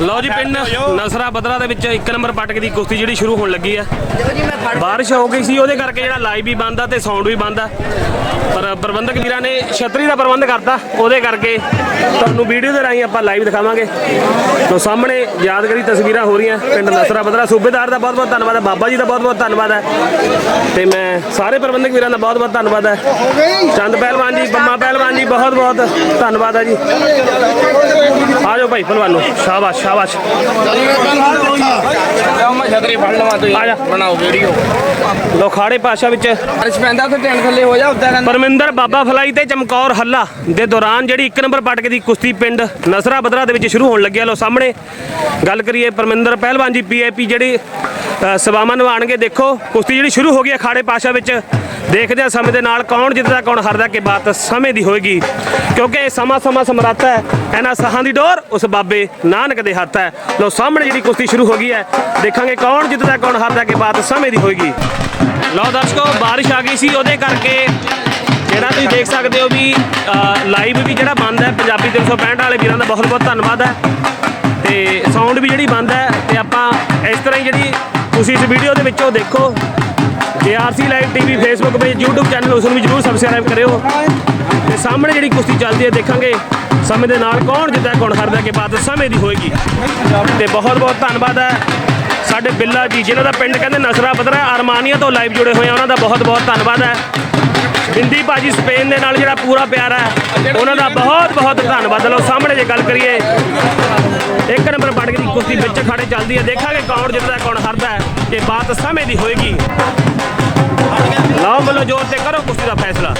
ਲਓ ਜੀ ਪਿੰਡ ਨਸਰਾ ਬਦਰਾ ਦੇ ਵਿੱਚ ਇੱਕ ਨੰਬਰ ਪਟਕ ਦੀ ਕੁਸ਼ਤੀ ਜਿਹੜੀ ਸ਼ੁਰੂ ਹੋਣ ਲੱਗੀ ਆ। ਜੀ ਮੈਂ ਫੜ ਬਾਰਿਸ਼ ਹੋ ਗਈ ਸੀ ਉਹਦੇ ਕਰਕੇ ਜਿਹੜਾ ਲਾਈਵ ਵੀ ਬੰਦ ਆ ਤੇ ਸਾਊਂਡ ਵੀ ਬੰਦ ਆ। ਪਰ ਪ੍ਰਬੰਧਕ ਵੀਰਾਂ ਨੇ ਛਤਰੀ ਦਾ ਪ੍ਰਬੰਧ ਕਰਤਾ ਉਹਦੇ ਕਰਕੇ ਤੁਹਾਨੂੰ ਵੀਡੀਓ ਦੇ ਰਾਹੀਂ ਆਪਾਂ ਲਾਈਵ ਦਿਖਾਵਾਂਗੇ। ਤੋਂ ਸਾਹਮਣੇ ਯਾਦਗਾਰੀ ਤਸਵੀਰਾਂ ਹੋ ਰਹੀਆਂ ਪਿੰਡ ਨਸਰਾ ਬਦਰਾ। ਸੂਬੇਦਾਰ ਦਾ ਬਹੁਤ ਬਹੁਤ ਧੰਨਵਾਦ ਹੈ ਬਾਬਾ ਜੀ ਦਾ ਬਹੁਤ ਬਹੁਤ ਧੰਨਵਾਦ ਹੈ ਤੇ ਮੈਂ ਸਾਰੇ ਪ੍ਰਬੰਧਕ ਵੀਰਾਂ ਦਾ ਬਹੁਤ ਬਹੁਤ ਧੰਨਵਾਦ ਹੈ ਚੰਦ ਪਹਿਲਵਾਨ ਜੀ ਬੰਮਾ ਪਹਿਲਵਾਨ ਜੀ ਬਹੁਤ ਬਹੁਤ ਧੰਨਵਾਦ ਹੈ ਜੀ। ਆ ਜਾਓ ਭਾਈ ਪਹਿਲਵਾਨੋ ਸ਼ਾਬਾਸ਼। ਸ਼ਾਬਾਸ਼ ਮੈਂ ਛਤਰੀ ਫੜ ਲਵਾਂ ਤੁਸੀਂ ਆ ਜਾ। ਬਣਾਓ ਵੀਡੀਓ ਲੋ ਪਾਸ਼ਾ ਵਿੱਚ ਬਾਰਿਸ਼ ਪੈਂਦਾ ਤੇ ਟੈਂਟ ਥੱਲੇ ਹੋ ਜਾ ਉੱਦਾਂ ਰਹਿੰਦਾ ਪਰਮਿੰਦਰ ਬਾਬਾ ਫਲਾਈ ਤੇ ਚਮਕੌਰ ਹੱਲਾ ਦੇ ਦੌਰਾਨ ਜਿਹੜੀ ਇੱਕ ਨੰਬਰ ਪਟਕ ਦੀ ਕੁਸ਼ਤੀ ਪਿੰਡ ਨਸਰਾ ਬਦਰਾ ਦੇ ਵਿੱਚ ਸ਼ੁਰੂ ਹੋਣ ਲੱਗਿਆ ਲੋ ਸਾਹਮਣੇ ਗੱਲ ਕਰੀਏ ਪਰਮਿੰਦਰ ਪਹਿਲਵਾਨ ਜੀ ਪੀਏਪੀ ਜਿਹੜੀ ਅ, ਸੇਵਾਵਾਂ ਨਿਭਾਉਣਗੇ ਦੇਖੋ ਕੁਸ਼ਤੀ ਜਿਹੜੀ ਸ਼ੁਰੂ ਹੋ ਗਈ ਹੈ ਖਾੜੇ ਪਾਸ਼ਾ ਵਿੱਚ ਦੇਖਦੇ ਆ ਸਮੇਂ ਦੇ ਨਾਲ ਕੌਣ ਜਿੱਤਦਾ, ਕੌਣ ਹਾਰਦਾ, ਕਿ ਬਾਤ ਸਮੇਂ ਦੀ ਹੋਏਗੀ। ਕਿਉਂਕਿ ਇਹ ਸਮਾਂ ਸਮਾਂ ਸਮਰੱਥ ਹੈ, ਇਹਨਾਂ ਸਾਹਾਂ ਦੀ ਡੋਰ ਉਸ ਬਾਬੇ ਨਾਨਕ ਦੇ ਹੱਥ ਹੈ। ਲੋ ਸਾਹਮਣੇ ਜਿਹੜੀ ਕੁਸ਼ਤੀ ਸ਼ੁਰੂ ਹੋ ਗਈ ਹੈ, ਦੇਖਾਂਗੇ ਕੌਣ ਜਿੱਤਦਾ, ਕੌਣ ਹਾਰਦਾ, ਕਿ ਬਾਤ ਸਮੇਂ ਦੀ ਹੋਏਗੀ। ਲਓ ਦਰਸ਼ਕੋ, ਬਾਰਿਸ਼ ਆ ਗਈ ਸੀ ਉਹਦੇ ਕਰਕੇ ਜਿਹੜਾ ਤੁਸੀਂ ਦੇਖ ਸਕਦੇ ਹੋ ਵੀ ਲਾਈਵ ਵੀ ਜਿਹੜਾ ਬੰਦ ਹੈ, ਪੰਜਾਬੀ 365 ਵਾਲੇ ਵੀਰਾਂ ਦਾ ਬਹੁਤ ਬਹੁਤ ਧੰਨਵਾਦ ਹੈ। ਤੇ ਸਾਊਂਡ ਵੀ ਜਿਹੜੀ ਬੰਦ ਹੈ, ਤੇ ਆਪਾਂ ਇਸ ਤਰ੍ਹਾਂ ਹੀ ਜਿਹੜੀ ਤੁਸੀਂ ਇਸ ਵੀਡੀਓ ਦੇ ਵਿੱਚੋਂ ਦੇਖੋ ARC live TV Facebook page YouTube channel ਉਸ ਨੂੰ ਵੀ ਜਰੂਰ ਸਬਸਕ੍ਰਾਈਬ ਕਰਿਓ। ਤੇ ਸਾਹਮਣੇ ਜਿਹੜੀ ਕੁਸ਼ਤੀ ਚੱਲਦੀ ਹੈ, ਦੇਖਾਂਗੇ ਸਮੇਂ ਦੇ ਨਾਲ ਕੌਣ ਜਿੱਦਾਂ ਕੌਣ ਹਾਰਦਾ, ਕਿ ਬਾਤ ਸਮੇਂ ਦੀ ਹੋਏਗੀ। ਤੇ ਬਹੁਤ ਬਹੁਤ ਧੰਨਵਾਦ ਹੈ ਸਾਡੇ ਬਿੱਲਾ ਜੀ, ਜਿਨ੍ਹਾਂ ਦਾ ਪਿੰਡ ਕਹਿੰਦੇ ਨਸਰਾ ਬਦਰਾ ਅਰਮਾਨੀਆ ਤੋਂ ਲਾਈਵ ਜੁੜੇ ਹੋਏ ਆ, ਉਹਨਾਂ ਦਾ ਬਹੁਤ ਬਹੁਤ ਧੰਨਵਾਦ ਹੈ। ਬਿੰਦੀ ਭਾਜੀ ਸਪੇਨ ਦੇ ਨਾਲ ਜਿਹੜਾ ਪੂਰਾ ਪਿਆਰ ਹੈ, ਉਹਨਾਂ ਦਾ ਬਹੁਤ ਬਹੁਤ ਧੰਨਵਾਦ। ਲਓ, ਸਾਹਮਣੇ ਜੇ ਗੱਲ ਕਰੀਏ, ਇੱਕ ਨੰਬਰ ਪਟਕ ਦੀ ਕੁਸ਼ਤੀ ਵਿੱਚ ਖੜੇ ਚੱਲਦੀ ਹੈ, ਦੇਖਾਂਗੇ ਕੌਣ ਜਿੱਤਦਾ, ਕੌਣ ਹਾਰਦਾ ਹੈ ਇਹ ਬਾਤ ਸਮੇਂ ਦੀ ਹੋਏਗੀ। ਆਓ ਵੱਲੋਂ ਜੋਰ ਤੇ ਕਰੋ ਕੁਸ਼ਤੀ ਦਾ ਫੈਸਲਾ।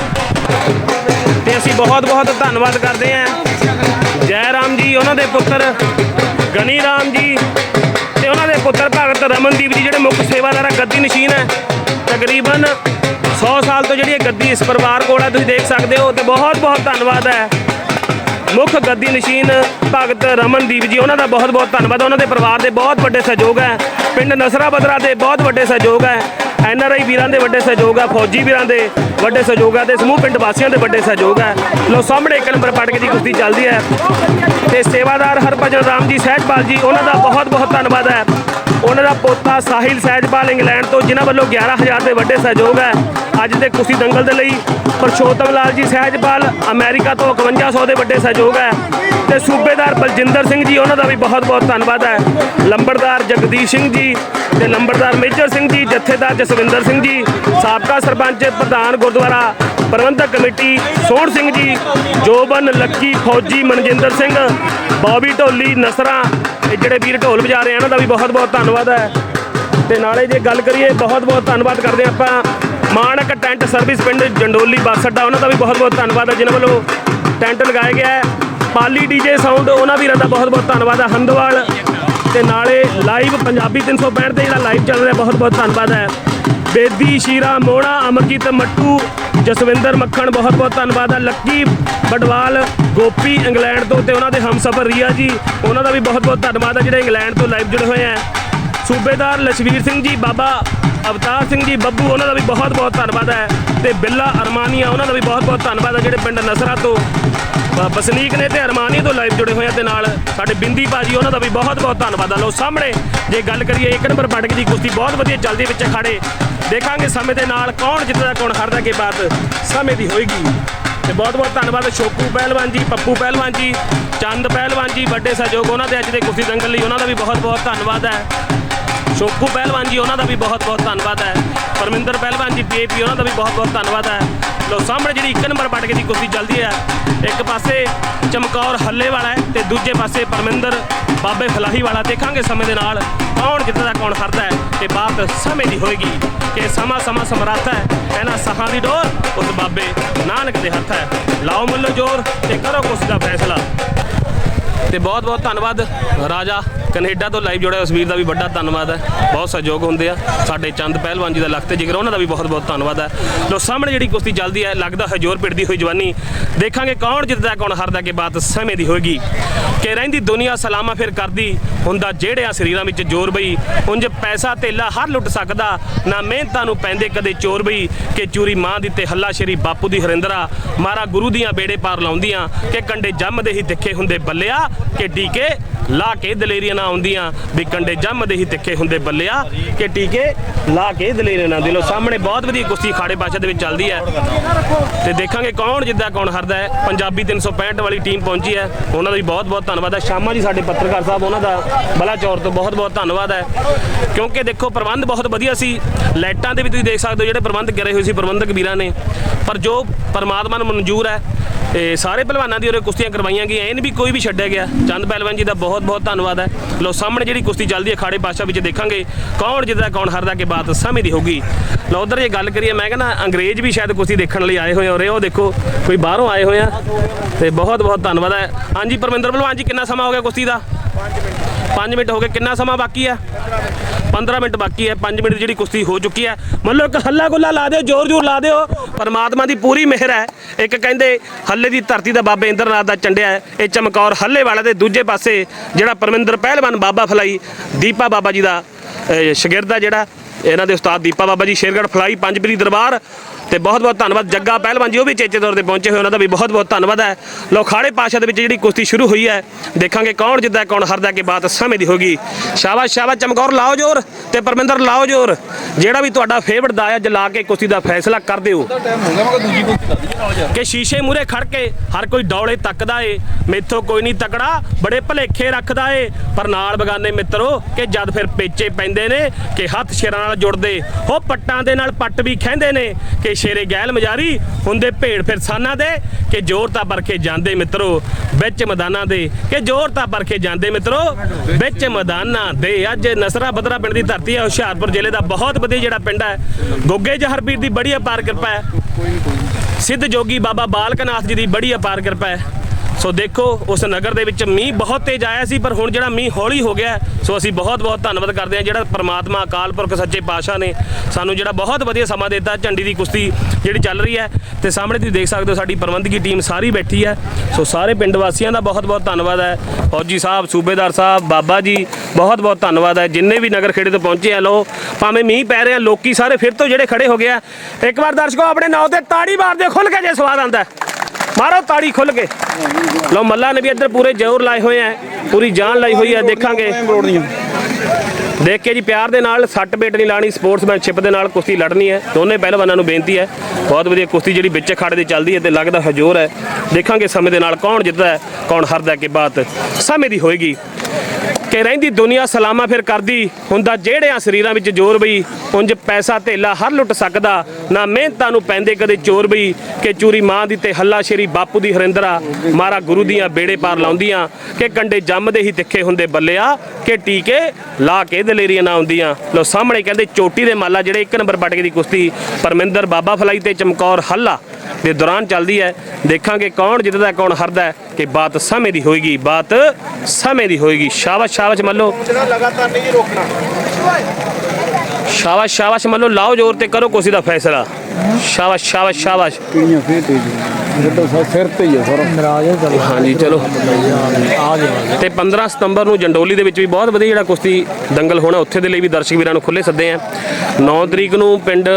ਤੇ ਅਸੀਂ ਬਹੁਤ ਬਹੁਤ ਧੰਨਵਾਦ ਕਰਦੇ ਹਾਂ। ਜੈ ਰਾਮ ਜੀ, ਉਹਨਾਂ ਦੇ ਪੁੱਤਰ ਗਨੀ ਰਾਮ ਜੀ ਤੇ ਉਹਨਾਂ ਦੇ ਪੁੱਤਰ ਭਗਤ ਰਮਨਦੀਪ ਜੀ, ਜਿਹੜੇ ਮੁੱਖ ਸੇਵਾਦਾਰ ਗੱਦੀ ਨਸ਼ੀਨ ਹੈ। ਤਕਰੀਬਨ 100 ਸਾਲ ਤੋਂ ਜਿਹੜੀ ਇਹ ਗੱਦੀ ਇਸ ਪਰਿਵਾਰ ਕੋਲ ਹੈ, ਤੁਸੀਂ ਦੇਖ ਸਕਦੇ ਹੋ, ਤੇ ਬਹੁਤ ਬਹੁਤ ਧੰਨਵਾਦ ਹੈ। ਮੁੱਖ ਗੱਦੀ ਨਸ਼ੀਨ ਭਗਤ ਰਮਨਦੀਪ ਜੀ, ਉਹਨਾਂ ਦਾ ਬਹੁਤ ਬਹੁਤ ਧੰਨਵਾਦ। ਉਹਨਾਂ ਦੇ ਪਰਿਵਾਰ ਦੇ ਬਹੁਤ ਵੱਡੇ ਸਹਿਯੋਗ ਹੈ। ਪਿੰਡ ਨਸਰਾ ਬਦਰਾ ਦੇ ਬਹੁਤ ਵੱਡੇ ਸਹਿਯੋਗ ਹੈ। ਐਨ ਆਰ ਆਈ ਵੀਰਾਂ ਦੇ ਵੱਡੇ ਸਹਿਯੋਗ ਆ, ਫੌਜੀ ਵੀਰਾਂ ਦੇ ਵੱਡੇ ਸਹਿਯੋਗ ਆ ਤੇ ਸਮੂਹ ਪਿੰਡ ਵਾਸੀਆਂ ਦੇ ਵੱਡੇ ਸਹਿਯੋਗ ਹੈ ਲੋ ਸਾਹਮਣੇ ਇੱਕ ਨੰਬਰ ਪਟਕ ਦੀ ਕੁਸ਼ਤੀ ਚੱਲਦੀ ਹੈ। ਤੇ ਸੇਵਾਦਾਰ ਹਰਭਜਨ ਰਾਮ ਜੀ, ਸਹਿਜਪਾਲ ਜੀ, ਉਹਨਾਂ ਦਾ ਬਹੁਤ ਬਹੁਤ ਧੰਨਵਾਦ ਹੈ। ਉਹਨਾਂ ਦਾ ਪੋਤਾ ਸਾਹਿਲ ਸਹਿਜਪਾਲ ਇੰਗਲੈਂਡ ਤੋਂ, ਜਿਨ੍ਹਾਂ ਵੱਲੋਂ 11000 ਦੇ ਵੱਡੇ ਸਹਿਯੋਗ ਹੈ ਅੱਜ ਦੇ ਕੁਸ਼ਤੀ ਦੰਗਲ ਦੇ ਲਈ। ਪਰਸ਼ੋਤਮ ਲਾਲ ਜੀ, ਸਹਿਜਪਾਲ, ਅਮਰੀਕਾ ਤੋਂ 5100 ਦੇ ਵੱਡੇ ਸਹਿਯੋਗ ਹੈ। ਤੇ ਸੂਬੇਦਾਰ ਬਲਜਿੰਦਰ ਸਿੰਘ ਜੀ, ਉਹਨਾਂ ਦਾ ਵੀ ਬਹੁਤ ਬਹੁਤ ਧੰਨਵਾਦ ਹੈ। ਲੰਬੜਦਾਰ ਜਗਦੀਸ਼ ਸਿੰਘ ਜੀ ਤੇ ਲੰਬੜਦਾਰ ਮੇਜਰ ਸਿੰਘ ਜੀ, ਜਥੇਦਾਰ ਜਸਵਿੰਦਰ ਸਿੰਘ ਜੀ, ਸਾਬਕਾ ਸਰਪੰਚ ਪ੍ਰਧਾਨ ਗੁਰਦੁਆਰਾ ਪ੍ਰਬੰਧਕ ਕਮੇਟੀ ਸੋਹਣ ਸਿੰਘ ਜੀ, ਜੋਬਨ, ਲੱਕੀ, ਫੌਜੀ ਮਨਜਿੰਦਰ ਸਿੰਘ, ਬੌਬੀ ਢੋਲੀ, ਨਸਰਾ ਇਹ ਜਿਹੜੇ ਵੀਰ ਢੋਲ ਵਜਾ ਰਹੇ ਆ ਇਹਨਾਂ ਦਾ ਵੀ ਬਹੁਤ ਬਹੁਤ ਧੰਨਵਾਦ ਹੈ। ਤੇ ਨਾਲੇ ਜੇ ਗੱਲ ਕਰੀਏ, ਬਹੁਤ ਬਹੁਤ ਧੰਨਵਾਦ ਕਰਦੇ ਹਾਂ ਆਪਾਂ ਮਾਨਕ ਟੈਂਟ ਸਰਵਿਸ ਪਿੰਡ ਜੰਡੋਲੀ ਬੱਸ ਅੱਡਾ, ਉਹਨਾਂ ਦਾ ਵੀ ਬਹੁਤ ਬਹੁਤ ਧੰਨਵਾਦ ਹੈ, ਜਿਨ੍ਹਾਂ ਵੱਲੋਂ ਟੈਂਟ ਲਗਾਇਆ ਗਿਆ ਹੈ। ਪਾਲੀ ਡੀਜੇ ਸਾਊਂਡ, ਉਹਨਾਂ ਵੀਰਾਂ ਦਾ ਬਹੁਤ ਬਹੁਤ ਧੰਨਵਾਦ ਹੈ। ਹੰਦਵਾਲ ਤੇ ਨਾਲੇ ਲਾਈਵ ਪੰਜਾਬੀ 365 ਤੇ ਜਿਹੜਾ ਲਾਈਵ ਚੱਲ ਰਿਹਾ, ਬਹੁਤ ਬਹੁਤ ਧੰਨਵਾਦ ਹੈ। ਬੇਦੀ, ਸ਼ੀਰਾ ਮੋਣਾ ਅਮਰਜੀਤ ਮੱਟੂ, ਜਸਵਿੰਦਰ ਮੱਖਣ, ਬਹੁਤ ਬਹੁਤ ਧੰਨਵਾਦ ਹੈ। ਲੱਕੀ ਬਡਵਾਲ ਗੋਪੀ ਇੰਗਲੈਂਡ ਤੋਂ ਤੇ ਉਹਨਾਂ ਦੇ ਹਮਸਫਰ ਰੀਆ ਜੀ, ਉਹਨਾਂ ਦਾ ਵੀ ਬਹੁਤ ਬਹੁਤ ਧੰਨਵਾਦ ਹੈ, ਜਿਹੜੇ ਇੰਗਲੈਂਡ ਤੋਂ ਲਾਈਵ ਜੁੜੇ ਹੋਏ ਹੈ। ਸੂਬੇਦਾਰ ਲਸ਼ਵੀਰ ਸਿੰਘ ਜੀ, ਬਾਬਾ ਅਵਤਾਰ ਸਿੰਘ ਜੀ ਬੱਬੂ, ਉਹਨਾਂ ਦਾ ਵੀ ਬਹੁਤ ਬਹੁਤ ਧੰਨਵਾਦ ਹੈ। ਤੇ ਬਿੱਲਾ ਅਰਮਾਨੀਆ, ਉਹਨਾਂ ਦਾ ਵੀ ਬਹੁਤ ਬਹੁਤ ਧੰਨਵਾਦ ਹੈ, ਜਿਹੜੇ ਪਿੰਡ ਨਸਰਾ ਤੋਂ ਬ- ਵਸਨੀਕ ਨੇ ਤੇ ਅਰਮਾਨੀ ਤੋਂ ਲਾਈਵ ਜੁੜੇ ਹੋਏ ਆ ਤੇ ਨਾਲ ਸਾਡੇ ਬਿੰਦੀ ਬਾਜੀ ਉਹਨਾਂ ਦਾ ਵੀ ਬਹੁਤ ਬਹੁਤ ਧੰਨਵਾਦ ਆ। ਲੋ ਸਾਹਮਣੇ ਜੇ ਗੱਲ ਕਰੀਏ, ਇੱਕ ਨੰਬਰ ਪਟਕ ਦੀ ਕੁਸ਼ਤੀ ਬਹੁਤ ਵਧੀਆ ਚੱਲਦੀ ਵਿੱਚ ਖੜੇ। ਦੇਖਾਂਗੇ ਸਮੇਂ ਦੇ ਨਾਲ ਕੌਣ ਜਿੱਤਦਾ, ਕੌਣ ਹਾਰਦਾ, ਕੀ ਬਾਤ ਸਮੇਂ ਦੀ ਹੋਏਗੀ। ਤੇ ਬਹੁਤ ਬਹੁਤ ਧੰਨਵਾਦ ਸ਼ੋਕੂ ਪਹਿਲਵਾਨ ਜੀ, ਪੱਪੂ ਪਹਿਲਵਾਨ ਜੀ, ਚੰਦ ਪਹਿਲਵਾਨ ਜੀ, ਵੱਡੇ ਸਹਿਯੋਗ ਉਹਨਾਂ ਦੇ ਅੱਜ ਦੇ ਕੁਸ਼ਤੀ ਦੰਗਲ ਲਈ, ਉਹਨਾਂ ਦਾ ਵੀ ਬਹੁਤ ਬਹੁਤ ਧੰਨਵਾਦ ਹੈ। ਸ਼ੋਕੂ ਪਹਿਲਵਾਨ ਜੀ, ਉਹਨਾਂ ਦਾ ਵੀ ਬਹੁਤ ਬਹੁਤ ਧੰਨਵਾਦ ਹੈ। ਪਰਮਿੰਦਰ ਪਹਿਲਵਾਨ ਜੀ ਪੀਏਪੀ ਉਹਨਾਂ ਦਾ ਵੀ ਬਹੁਤ ਬਹੁਤ ਧੰਨਵਾਦ ਹੈ। ਲੋ ਸਾਹਮਣੇ ਜਿਹੜੀ ਇੱਕ ਨੰਬਰ ਪਟਕੇ ਦੀ ਕੁਸ਼ਤੀ ਚੱਲਦੀ ਹੈ, ਇੱਕ ਪਾਸੇ ਚਮਕੌਰ ਹੱਲੇ ਵਾਲਾ ਹੈ ਤੇ ਦੂਜੇ ਪਾਸੇ ਪਰਮਿੰਦਰ ਬਾਬੇ ਫਲਾਹੀ ਵਾਲਾ। ਦੇਖਾਂਗੇ ਸਮੇਂ ਦੇ ਨਾਲ ਕੌਣ ਜਿੱਤਦਾ, ਕੌਣ ਹਾਰਦਾ ਹੈ ਤੇ ਬਾਤ ਸਮੇਂ ਦੀ ਹੋਏਗੀ ਕਿ ਸਮਾਂ ਸਮਾਂ ਸਮਰੱਥ ਹੈ, ਇਹਨਾਂ ਸਹਾਂ ਦੀ ਡੋਰ ਉਸ ਬਾਬੇ ਨਾਨਕ ਦੇ ਹੱਥ ਹੈ। ਲਾਓ ਮੁੱਲੋ ਜੋਰ ਤੇ ਕਰੋ ਕੁਸ਼ਤੀ ਦਾ ਫੈਸਲਾ। ਤੇ ਬਹੁਤ ਬਹੁਤ ਧੰਨਵਾਦ ਰਾਜਾ। ਕੈਨੇਡਾ ਤੋਂ ਲਾਈਵ ਜੁੜਿਆ ਉਸ ਵੀਰ ਦਾ ਵੀ ਵੱਡਾ ਧੰਨਵਾਦ ਹੈ। ਬਹੁਤ ਸਹਿਯੋਗ ਹੁੰਦੇ ਆ। ਸਾਡੇ ਚੰਦ ਪਹਿਲਵਾਨ ਜੀ ਦਾ ਲਖਤ ਜਿਗਰ ਉਹਨਾਂ ਦਾ ਵੀ ਬਹੁਤ ਬਹੁਤ ਧੰਨਵਾਦ ਹੈ। ਲੋ, ਸਾਹਮਣੇ ਜਿਹੜੀ ਕੁਸ਼ਤੀ ਚੱਲਦੀ ਹੈ, ਲੱਗਦਾ ਹੈ ਜ਼ੋਰ ਪਿੜਦੀ ਹੋਈ ਜਵਾਨੀ। ਦੇਖਾਂਗੇ ਕੌਣ ਜਿੱਤਦਾ ਕੌਣ ਹਾਰਦਾ ਕਿ ਬਾਤ ਸਮੇਂ ਦੀ ਹੋਏਗੀ। ਕਿ ਰਹਿੰਦੀ ਦੁਨੀਆ ਸਲਾਮਾ ਫਿਰ ਕਰਦੀ, ਹੁੰਦਾ ਜਿਹੜਿਆਂ ਸਰੀਰਾਂ ਵਿੱਚ ਜ਼ੋਰ ਬਈ। ਉਂਝ ਪੈਸਾ ਧੇਲਾ ਹਰ ਲੁੱਟ ਸਕਦਾ, ਨਾ ਮਿਹਨਤਾਂ ਨੂੰ ਪੈਂਦੇ ਕਦੇ ਚੋਰ ਬਈ। ਕਿ ਚੂਰੀ ਮਾਂ ਦੀ ਤੇ ਹੱਲਾ ਸ਼ੇਰੀ ਬਾਪੂ ਦੀ ਹਰਿੰਦਰਾ। ਮਾਰਾ ਗੁਰੂ ਦੀਆਂ ਬੇੜੇ ਪਾਰ ਲਾਉਂਦੀਆਂ, ਕਿ ਕੰਡੇ ਜੰਮਦੇ ਹੀ ਤਿੱਖੇ ਹੁੰਦੇ ਬੱਲਿਆ। ਕਿ ਡੀਕੇ ਲਾ ਕੇ ਦਲੇਰੀਆਂ ਨਾ ਆਉਂਦੀਆਂ ਵੀ ਕੰਡੇ ਜੰਮਦੇ ਹੀ ਤਿੱਖੇ ਹੁੰਦੇ ਬੱਲਿਆ ਕਿ ਟੀਕੇ ਲਾ ਕੇ ਦਲੇਰੀਆਂ ਨਾ ਦਿਲੋ ਸਾਹਮਣੇ ਬਹੁਤ ਵਧੀਆ ਕੁਸ਼ਤੀ ਖਾੜੇ ਬਾਸ਼ਾ ਦੇ ਵਿੱਚ ਚੱਲਦੀ ਹੈ। ਤੇ ਦੇਖਾਂਗੇ ਕੌਣ ਜਿੱਦਾਂ ਕੌਣ ਹਰਦਾ ਹੈ। ਪੰਜਾਬੀ 365 ਵਾਲੀ ਟੀਮ ਪਹੁੰਚੀ ਹੈ। ਉਹਨਾਂ ਦਾ ਵੀ ਬਹੁਤ ਬਹੁਤ ਧੰਨਵਾਦ ਹੈ। ਸ਼ਾਮਾ ਜੀ ਸਾਡੇ ਪੱਤਰਕਾਰ ਸਾਹਿਬ, ਉਹਨਾਂ ਦਾ ਬਲਾਚੌਰ ਤੋਂ ਬਹੁਤ ਬਹੁਤ ਧੰਨਵਾਦ ਹੈ। ਕਿਉਂਕਿ ਦੇਖੋ, ਪ੍ਰਬੰਧ ਬਹੁਤ ਵਧੀਆ ਸੀ। ਲਾਈਟਾਂ ਦੇ ਵੀ ਤੁਸੀਂ ਦੇਖ ਸਕਦੇ ਹੋ, ਜਿਹੜੇ ਪ੍ਰਬੰਧ ਕਰੇ ਹੋਏ ਸੀ ਪ੍ਰਬੰਧਕ ਵੀਰਾਂ ਨੇ। ਪਰ ਜੋ ਪਰਮਾਤਮਾ ਨੂੰ ਮਨਜ਼ੂਰ ਹੈ ਇਹ ਸਾਰੇ ਪਹਿਲਵਾਨਾਂ ਦੀ ਉਰੇ ਕੁਸ਼ਤੀਆਂ ਕਰਵਾਈਆਂ ਗਈਆਂ। ਇਹ ਨਹੀਂ ਵੀ ਕੋਈ ਵੀ ਛੱਡਿਆ ਗਿਆ। ਚੰਦ ਪਹਿਲਵਾਨ ਜੀ ਦਾ ਬਹੁਤ ਬਹੁਤ ਧੰਨਵਾਦ ਹੈ। ਲੋ ਸਾਹਮਣੇ ਜਿਹੜੀ ਕੁਸ਼ਤੀ ਚੱਲਦੀ ਹੈ ਖਾੜੇ ਪਾਸ਼ਾ ਵਿੱਚ ਦੇਖਾਂਗੇ ਕੌਣ ਜਿੱਦਾਂ ਕੌਣ ਹਾਰਦਾ, ਕਿ ਬਾਤ ਸਮੇਂ ਦੀ ਹੋਊਗੀ। ਲੋ ਉਧਰ ਜੇ ਗੱਲ ਕਰੀਏ, ਮੈਂ ਕਹਿੰਦਾ ਅੰਗਰੇਜ਼ ਵੀ ਸ਼ਾਇਦ ਕੁਸ਼ਤੀ ਦੇਖਣ ਲਈ ਆਏ ਹੋਏ ਹੋਰੇ ਉਹ ਦੇਖੋ, ਕੋਈ ਬਾਹਰੋਂ ਆਏ ਹੋਏ ਆ। ਤੇ ਬਹੁਤ ਬਹੁਤ ਧੰਨਵਾਦ ਹੈ। ਹਾਂਜੀ, ਪਰਮਿੰਦਰ ਪਹਿਲਵਾਨ ਜੀ, ਕਿੰਨਾ ਸਮਾਂ ਹੋ ਗਿਆ ਕੁਸ਼ਤੀ ਦਾ? 5 ਮਿੰਟ ਹੋ ਗਏ। ਕਿੰਨਾ ਸਮਾਂ ਬਾਕੀ ਹੈ? 15 ਮਿੰਟ ਬਾਕੀ ਹੈ 5 ਮਿੰਟ ਦੀ ਜਿਹੜੀ ਕੁਸ਼ਤੀ ਹੋ ਚੁੱਕੀ ਹੈ। ਮੰਨ ਲਓ ਇੱਕ ਹੱਲਾ ਗੁੱਲਾ ਲਾ ਦਿਓ ਜ਼ੋਰ ਜ਼ੋਰ ਲਾ ਦਿਓ ਪਰਮਾਤਮਾ ਦੀ ਪੂਰੀ ਮਿਹਰ ਹੈ। ਇੱਕ ਕਹਿੰਦੇ ਹੱਲੇ ਦੀ ਧਰਤੀ ਦਾ ਬਾਬੇ ਇੰਦਰਨਾਥ ਦਾ ਚੰਡਿਆ ਹੈ। ਇਹ ਚਮਕੌਰ ਹੱਲੇ ਵਾਲਾ ਦੇ ਦੂਜੇ ਪਾਸੇ ਜਿਹੜਾ ਪਰਮਿੰਦਰ ਪਹਿਲਵਾਨ ਬਾਬਾ ਫਲਾਈ ਦੀਪਾ ਬਾਬਾ ਜੀ ਦਾ ਅਹ, ਸ਼ਾਗਿਰਦ ਆ ਜਿਹੜਾ ਇਹਨਾਂ ਦੇ ਉਸਤਾਦ ਦੀਪਾ ਬਾਬਾ ਜੀ ਸ਼ੇਰਗੜ੍ਹ ਫਲਾਈ ਪੰਜਪਰੀ ਦਰਬਾਰ। ਤੇ ਬਹੁਤ ਬਹੁਤ ਧੰਨਵਾਦ। ਜੱਗਾ ਪਹਿਲਵਾਨ ਜੀ ਉਹ ਵੀ ਚੇਚੇ ਤੌਰ ਤੇ ਪਹੁੰਚੇ ਹੋਏ ਉਹਨਾਂ ਦਾ ਵੀ ਬਹੁਤ ਬਹੁਤ ਧੰਨਵਾਦ ਹੈ। ਲੋ ਖਾੜੇ ਪਾਸ਼ਾ ਦੇ ਵਿੱਚ ਜਿਹੜੀ ਕੁਸ਼ਤੀ ਸ਼ੁਰੂ ਹੋਈ ਹੈ ਦੇਖਾਂਗੇ ਕੌਣ ਜਿੱਦਾਂ ਕੌਣ ਹਾਰਦਾ ਕਿ ਬਾਤ ਸਮੇਂ ਦੀ ਹੋਗੀ। ਸ਼ਾਬਾਸ਼ ਸ਼ਾਬਾਸ਼ ਚਮਕੌਰ ਲਾਓ ਜੋਰ ਤੇ ਪਰਮਿੰਦਰ ਲਾਓ ਜੋਰ। ਜਿਹੜਾ ਵੀ ਤੁਹਾਡਾ ਫੇਵਰਟ ਦਾ ਹੈ ਜਲਾ ਕੇ ਕੁਸ਼ਤੀ ਦਾ ਫੈਸਲਾ ਕਰ ਦਿਓ। ਕਿ ਸ਼ੀਸ਼ੇ ਮੂਰੇ ਖੜ ਕੇ ਹਰ ਕੋਈ ਡੌਲੇ ਤੱਕਦਾ ਏ ਮੈਥੋਂ ਕੋਈ ਨਹੀਂ ਤਕੜਾ ਬੜੇ ਭਲੇਖੇ ਰੱਖਦਾ ਏ। ਪਰ ਨਾਲ ਬਗਾਨੇ ਮਿੱਤਰੋ ਕਿ ਜਦ ਫਿਰ ਪੇਚੇ ਪੈਂਦੇ ਨੇ ਕਿ ਹੱਥ ਸ਼ੇਰਾਂ ਨਾਲ ਜੁੜਦੇ ਉਹ ਪੱਟਾਂ ਦੇ ਨਾਲ ਪੱਟ ਵੀ ਖਹਿੰਦੇ ਨੇ ਕਿ ਸ਼ੇਰੇ ਗੈਲ ਮਜਾਰੀ, ਹੁੰਦੇ ਭੇੜ ਫਿਰ ਸਾਨਾਂ ਦੇ, ਕਿ ਜ਼ੋਰ ਤਾਂ ਬਰਖੇ ਜਾਂਦੇ ਮਿੱਤਰੋ, ਵਿੱਚ ਮੈਦਾਨਾਂ ਦੇ, ਕਿ ਜ਼ੋਰ ਤਾਂ ਬਰਖੇ ਜਾਂਦੇ ਮਿੱਤਰੋ, ਵਿੱਚ ਮੈਦਾਨਾਂ ਦੇ। ਅੱਜ ਨਸਰਾ ਬਦਰਾ ਪਿੰਡ ਦੀ ਧਰਤੀ ਹੈ ਹੁਸ਼ਿਆਰਪੁਰ ਜ਼ਿਲ੍ਹੇ ਦਾ ਬਹੁਤ ਵਧੀਆ ਜਿਹੜਾ ਪਿੰਡ ਹੈ ਗੋਗੇ ਜਹਰਪੀਰ ਦੀ ਬੜੀ ਅਪਾਰ ਕਿਰਪਾ ਹੈ। ਸਿੱਧ ਜੋਗੀ ਬਾਬਾ ਬਾਲਕਨਾਥ ਜੀ ਦੀ ਬੜੀ ਅਪਾਰ ਕਿਰਪਾ ਹੈ। ਸੋ ਦੇਖੋ, ਉਸ ਨਗਰ ਦੇ ਵਿੱਚ ਮੀਂਹ ਬਹੁਤ ਤੇਜ਼ ਆਇਆ ਸੀ, ਪਰ ਹੁਣ ਜਿਹੜਾ ਮੀਂਹ ਹੌਲੀ ਹੋ ਗਿਆ ਸੋ ਅਸੀਂ ਬਹੁਤ ਬਹੁਤ ਧੰਨਵਾਦ ਕਰਦੇ ਹਾਂ ਜਿਹੜਾ ਪ੍ਰਮਾਤਮਾ, ਅਕਾਲ ਪੁਰਖ, ਸੱਚੇ ਪਾਤਸ਼ਾਹ ਨੇ ਸਾਨੂੰ ਜਿਹੜਾ ਬਹੁਤ ਵਧੀਆ ਸਮਾਂ ਦਿੱਤਾ, ਝੰਡੀ ਦੀ ਕੁਸ਼ਤੀ ਜਿਹੜੀ ਚੱਲ ਰਹੀ ਹੈ। ਤੇ ਸਾਹਮਣੇ ਤੁਸੀਂ ਦੇਖ ਸਕਦੇ ਹੋ, ਸਾਡੀ ਪ੍ਰਬੰਧਕੀ ਟੀਮ ਸਾਰੀ ਬੈਠੀ ਹੈ। ਸੋ ਸਾਰੇ ਪਿੰਡ ਵਾਸੀਆਂ ਦਾ ਬਹੁਤ ਬਹੁਤ ਧੰਨਵਾਦ ਹੈ। ਫੌਜੀ ਸਾਹਿਬ, ਸੂਬੇਦਾਰ ਸਾਹਿਬ, ਬਾਬਾ ਜੀ, ਬਹੁਤ ਬਹੁਤ ਧੰਨਵਾਦ ਹੈ। ਜਿੰਨੇ ਵੀ ਨਗਰ ਖੇੜੇ ਤੋਂ ਪਹੁੰਚੇ ਆ ਲੋ ਭਾਵੇਂ ਮੀਂਹ ਪੈ ਰਿਹਾ, ਲੋਕੀ ਸਾਰੇ ਫਿਰ ਤੋਂ ਜਿਹੜੇ ਖੜੇ ਹੋ ਗਏ ਆ। ਇੱਕ ਵਾਰ ਦਰਸ਼ਕੋ, ਆਪਣੇ ਨਾਂ ਤੇ ਤਾੜੀ ਮਾਰ ਦੇ ਖੁੱਲ ਕੇ ਜੇ ਸਵਾਦ ਆਂਦਾ ਮਾਰੋ ਤਾੜੀ ਖੁੱਲ ਕੇ। ਲਓ, ਮੱਲਾ ਨੇ ਵੀ ਇੱਧਰ ਪੂਰੇ ਜ਼ੋਰ ਲਾਏ ਹੋਏ ਆ। ਪੂਰੀ ਜਾਨ ਲਾਈ ਹੋਈ ਹੈ ਦੇਖਾਂਗੇ। ਦੇਖ ਕੇ ਜੀ, ਪਿਆਰ ਦੇ ਨਾਲ ਸੱਟ ਬੇਟ ਨਹੀਂ ਲਾਣੀ, ਸਪੋਰਟਸਮੈਨਸ਼ਿਪ ਦੇ ਨਾਲ ਕੁਸ਼ਤੀ ਲੜਨੀ ਹੈ। ਦੋਨੇ ਪਹਿਲਵਾਨਾਂ ਨੂੰ ਬੇਨਤੀ ਹੈ। ਬਹੁਤ ਵਧੀਆ ਕੁਸ਼ਤੀ ਜਿਹੜੀ ਵਿੱਚ ਖਾੜੇ ਦੀ ਚੱਲਦੀ ਹੈ ਤੇ ਲੱਗਦਾ ਹਜੋਰ ਹੈ। ਦੇਖਾਂਗੇ ਸਮੇਂ ਦੇ ਨਾਲ ਕੌਣ ਜਿੱਤਦਾ ਹੈ, ਕੌਣ ਹਾਰਦਾ ਹੈ, ਕਿ ਬਾਤ ਸਮੇਂ ਦੀ ਹੋਏਗੀ। ਕਿ ਰਹਿੰਦੀ ਦੁਨੀਆ ਸਲਾਮਾ ਫਿਰ ਕਰਦੀ। ਹੁੰਦਾ ਜਿਹੜਿਆਂ ਸਰੀਰਾਂ ਵਿੱਚ ਜ਼ੋਰ ਬਈ, ਉਂਝ ਪੈਸਾ ਧੇਲਾ ਹਰ ਲੁੱਟ ਸਕਦਾ, ਨਾ ਮਿਹਨਤਾਂ ਨੂੰ ਪੈਂਦੇ ਕਦੇ ਚੋਰ ਬਈ। ਕਿ ਚੂਰੀ ਮਾਂ ਦੀ ਤੇ ਹੱਲਾ ਸ਼ੇਰੀ ਬਾਪੂ ਦੀ ਹਰਿੰਦਰਾ, ਮਾਰਾ ਗੁਰੂ ਦੀਆਂ ਬੇੜੇ ਪਾਰ ਲਾਉਂਦੀਆਂ। ਕਿ ਕੰਡੇ ਜੰਮਦੇ ਹੀ ਤਿੱਖੇ ਹੁੰਦੇ ਬੱਲਿਆ, ਕਿ ਟੀਕੇ ਲਾ ਕੇ ਦਲੇਰੀਆਂ ਨਾ ਆਉਂਦੀਆਂ। ਲੋ ਸਾਹਮਣੇ ਕਹਿੰਦੇ ਚੋਟੀ ਦੇ ਮਾਲਾ ਜਿਹੜੇ ਇੱਕ ਨੰਬਰ ਪਟਕੇ ਦੀ ਕੁਸ਼ਤੀ, ਪਰਮਿੰਦਰ ਬਾਬਾ ਫਲਾਈ ਤੇ ਚਮਕੌਰ ਹੱਲਾ ਦੇ ਦੌਰਾਨ ਚੱਲਦੀ ਹੈ। ਦੇਖਾਂਗੇ ਕੌਣ ਜਿੱਤਦਾ, ਕੌਣ ਹਾਰਦਾ ਕਿ ਬਾਤ ਸਮੇਂ ਦੀ ਹੋਏਗੀ, ਬਾਤ ਸਮੇਂ ਦੀ ਹੋਏਗੀ। ਸ਼ਾਬਾਸ਼। ਸ਼ਾਬਾਸ਼ ਮੱਲੋ। ਲਗਾਤਾਰ ਨਹੀਂ ਰੋਕਣਾ। ਸ਼ਾਬਾਸ਼ ਸ਼ਾਬਾਸ਼ ਮੱਲੋ ਲਾਓ ਜ਼ੋਰ ਤੇ ਕਰੋ ਕੋਸੀ ਦਾ ਫੈਸਲਾ। ਸ਼ਾਬਾਸ਼ ਸ਼ਾਬਾਸ਼ ਸ਼ਾਬਾਸ਼। ਕਿਹੜੀਆਂ ਫੇਰ ਤੇਜ਼ ਜਦੋਂ ਸਾ ਸਿਰ ਤੇ ਹੀ ਆ ਸਾਰਾ। ਨਾਰਾਜ਼ ਹੈ ਹਾਂਜੀ ਚਲੋ। ਆ ਗਿਆ ਤੇ 15 ਸਤੰਬਰ ਨੂੰ ਜੰਡੋਲੀ ਦੇ ਵਿੱਚ ਵੀ ਬਹੁਤ ਵਧੀਆ ਜਿਹੜਾ ਕੁਸ਼ਤੀ ਦੰਗਲ ਹੋਣਾ ਉੱਥੇ ਦੇ ਲਈ ਵੀ ਦਰਸ਼ਕ ਵੀਰਾਂ ਨੂੰ ਖੁੱਲੇ ਸੱਦੇ ਆ। 9 ਤਰੀਕ ਨੂੰ ਪਿੰਡ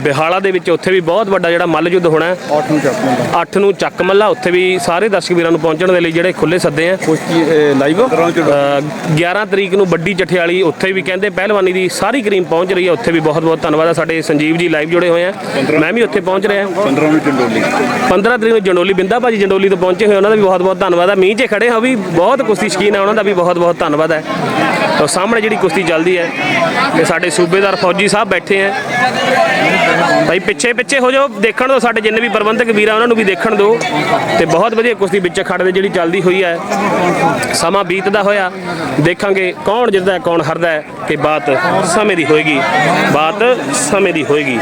ਬਿਹਾਲਾ ਦੇ ਵਿੱਚ ਉੱਥੇ ਵੀ ਬਹੁਤ ਵੱਡਾ ਜਿਹੜਾ ਮੱਲ ਯੁੱਧ ਹੋਣਾ। ਹੈ। 8 ਨੂੰ ਚੱਕ ਲੈਂਦਾ 8 ਨੂੰ ਚੱਕ ਮੱਲਾ ਉੱਥੇ ਵੀ ਸਾਰੇ ਦਰਸ਼ਕ ਵੀਰਾਂ ਨੂੰ ਪਹੁੰਚਣ ਦੇ ਲਈ ਜਿਹੜੇ ਖੁੱਲੇ ਸੱਦੇ ਆ। ਕੁਸ਼ਤੀ ਲਾਈਵ? ਅ, 11 ਤਰੀਕ ਨੂੰ ਵੱਡੀ ਜਠਿਆਲੀ ਉੱਥੇ ਵੀ ਕਹਿੰਦੇ ਪਹਿਲਵਾਨੀ ਦੀ ਸਾਰੀ ਕਰੀਮ ਪਹੁੰਚ ਰਹੀ ਹੈ। ਉੱਥੇ ਵੀ ਬਹੁਤ ਬਹੁਤ ਧੰਨਵਾਦ ਹੈ ਸਾਡੇ ਸੰਜੀਵ ਜੀ ਲਾਈਵ ਜੁੜੇ ਹੋਏ ਆ ਮੈਂ ਵੀ ਉੱਥੇ ਪਹੁੰਚ ਰਿਹਾ। 15 ਨੂੰ ਚੰਡੋਲੀ 15 ਤਰੀਕ ਨੂੰ ਜੰਡੋਲੀ, ਬਿੰਦਾ ਭਾਜੀ ਜੰਡੋਲੀ ਤੋਂ ਪਹੁੰਚੇ ਹੋਏ, ਉਹਨਾਂ ਦਾ ਵੀ ਬਹੁਤ ਬਹੁਤ ਧੰਨਵਾਦ ਹੈ। ਮੀਂਹ 'ਚ ਖੜੇ ਹੋ ਵੀ ਬਹੁਤ ਕੁਸ਼ਤੀ ਸ਼ਕੀਨ ਆ ਉਹਨਾਂ ਦਾ ਵੀ ਬਹੁਤ ਬਹੁਤ ਧੰਨਵਾਦ ਹੈ। ਉਹ ਸਾਹਮਣੇ ਜਿਹੜੀ ਕੁਸ਼ਤੀ ਚੱਲਦੀ ਹੈ, ਤੇ ਸਾਡੇ ਸੂਬੇਦਾਰ ਫੌਜੀ ਸਾਹਿਬ ਬੈਠੇ ਆ ਭਾਈ ਪਿੱਛੇ ਪਿੱਛੇ ਹੋ ਜਾਓ, ਦੇਖਣ ਦਿਓ, ਸਾਡੇ ਜਿੰਨੇ ਵੀ ਪ੍ਰਬੰਧਕ ਵੀਰ ਆ ਉਹਨਾਂ ਨੂੰ ਵੀ ਦੇਖਣ ਦਿਓ। ਤੇ ਬਹੁਤ ਵਧੀਆ ਕੁਸ਼ਤੀ ਵਿੱਚ ਖੜਦੇ ਜਿਹੜੀ ਚੱਲਦੀ ਹੋਈ ਹੈ। ਸਮਾਂ ਬੀਤਦਾ ਹੋਇਆ, ਦੇਖਾਂਗੇ ਕੌਣ ਜਿੱਤਦਾ ਕੌਣ ਹਾਰਦਾ ਹੈ, ਕਿ ਬਾਤ ਸਮੇਂ ਦੀ ਹੋਏਗੀ। ਬਾਤ ਸਮੇਂ ਦੀ ਹੋਏਗੀ।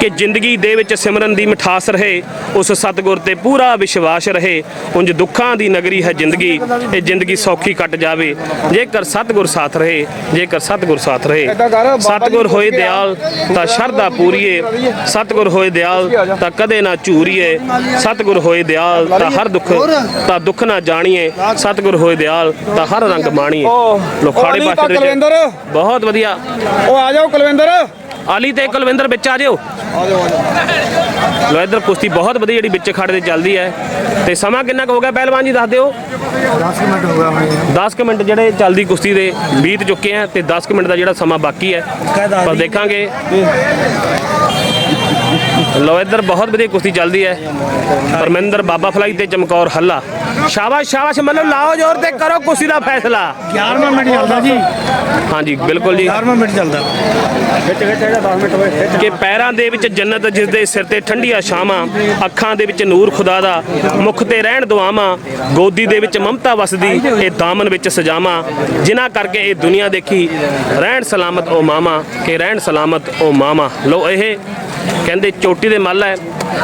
ਕਿ ਜ਼ਿੰਦਗੀ ਦੇ ਵਿੱਚ ਸਿਮਰਨ ਦੀ ਮਿਠਾਸ ਰਹੇ ਉਸ ਸਤਗੁਰ ਤੇ ਪੂਰਾ ਵਿਸ਼ਵਾਸ ਰਹੇ। ਉਂਝ ਦੁੱਖਾਂ ਦੀ ਨਗਰੀ ਹੈ ਜ਼ਿੰਦਗੀ ਇਹ ਜ਼ਿੰਦਗੀ ਸੌਖੀ ਕੱਟ ਜਾਵੇ। ਜੇਕਰ ਸਤਗੁਰ ਸਾਥ ਰਹੇ ਜੇਕਰ ਸਤਗੁਰ ਸਾਥ ਰਹੇ ਸਤਗੁਰ ਹੋਏ। ਦਿਆਲ ਤਾਂ ਸ਼ਰਧਾ ਪੂਰੀਏ। ਸਤਗੁਰ ਹੋਏ ਦਿਆਲ ਤਾਂ ਕਦੇ ਨਾ ਝੂਰੀਏ। ਸਤਗੁਰ ਹੋਏ ਦਿਆਲ ਤਾਂ ਹਰ ਦੁੱਖ ਤਾਂ ਦੁੱਖ ਨਾ ਜਾਣੀਏ। ਸਤਗੁਰ ਹੋਏ ਦਿਆਲ ਤਾਂ ਹਰ ਰੰਗ ਮਾਣੀਏ। ਲੋਖਾੜੇ ਪਾਸੇ ਦੇ ਬਹੁਤ ਵਧੀਆ। ਉਹ ਆ ਜਾਓ ਕੁਲਵਿੰਦਰ। ਆਲੀ ਤੇ ਕੁਲਵਿੰਦਰ ਵਿੱਚ ਆ ਜਿਓ। ਆ ਜਾਓ ਆ ਜਾਓ ਲੋ ਇਧਰ ਕੁਸ਼ਤੀ ਬਹੁਤ ਵਧੀਆ ਜਿਹੜੀ ਵਿੱਚ ਖੜੇ ਤੇ ਚੱਲਦੀ ਹੈ। ਤੇ ਸਮਾਂ ਕਿੰਨਾ ਕੁ ਹੋ ਗਿਆ? ਪਹਿਲਵਾਨ ਜੀ ਦੱਸ ਦਿਓ। 10 ਮਿੰਟ ਹੋ ਗਿਆ ਹੋਣੇ 10 ਕੁ ਮਿੰਟ ਜਿਹੜੇ ਚੱਲਦੀ ਕੁਸ਼ਤੀ ਦੇ ਬੀਤ ਚੁੱਕੇ ਆ ਤੇ 10 ਕੁ ਮਿੰਟ ਦਾ ਜਿਹੜਾ ਸਮਾਂ ਬਾਕੀ ਹੈ। ਪਰ ਦੇਖਾਂਗੇ। ਲੋ ਇਧਰ ਬਹੁਤ ਵਧੀਆ ਕੁਸ਼ਤੀ ਚੱਲਦੀ ਹੈ। ਪਰਮਿੰਦਰ ਬਾਬਾ ਫਲਾਈ ਤੇ ਚਮਕੌਰ ਹੱਲਾ। ਸ਼ਾਬਾਸ਼ ਸ਼ਾਬਾਸ਼ ਮੱਲੋ ਲਾਓ ਜ਼ੋਰ ਤੇ ਕਰੋ ਕੁਸ਼ਤੀ ਦਾ ਫੈਸਲਾ। 11ਵਾਂ ਮਿੰਟ ਚੱਲਦਾ ਜੀ। ਹਾਂਜੀ ਬਿਲਕੁਲ ਜੀ। 11ਵਾਂ ਮਿੰਟ ਚੱਲਦਾ। ਖਿੱਚ ਖਿੱਚ ਜਿਹੜਾ 10 ਮਿੰਟ ਹੋਏ ਕਿ ਪੈਰਾਂ ਦੇ ਵਿੱਚ ਜੰਨਤ ਜਿਸ ਦੇ ਸਿਰ ਤੇ ਠੰਡੀਆਂ ਛਾਵਾਂ ਅੱਖਾਂ ਦੇ ਵਿੱਚ ਨੂਰ ਖੁਦਾ ਦਾ ਮੁਖ ਤੇ ਰਹਿਣ ਦੁਆਵਾਂ ਗੋਦੀ ਦੇ ਵਿੱਚ ਮਮਤਾ ਵਸਦੀ ਇਹ ਦਾਮਨ ਵਿੱਚ ਸਜਾਵਾਂ ਜਿਨ੍ਹਾਂ ਕਰਕੇ ਇਹ ਦੁਨੀਆ ਦੇਖੀ ਰਹਿਣ ਸਲਾਮਤ ਉਹ ਮਾਮਾ ਕਿ ਰਹਿਣ ਸਲਾਮਤ ਉਹ ਮਾਮਾ ਲੋ ਇਹ ਕਹਿੰਦੇ ਚੋਟੀ ਦੇ ਮੱਲ ਹੈ।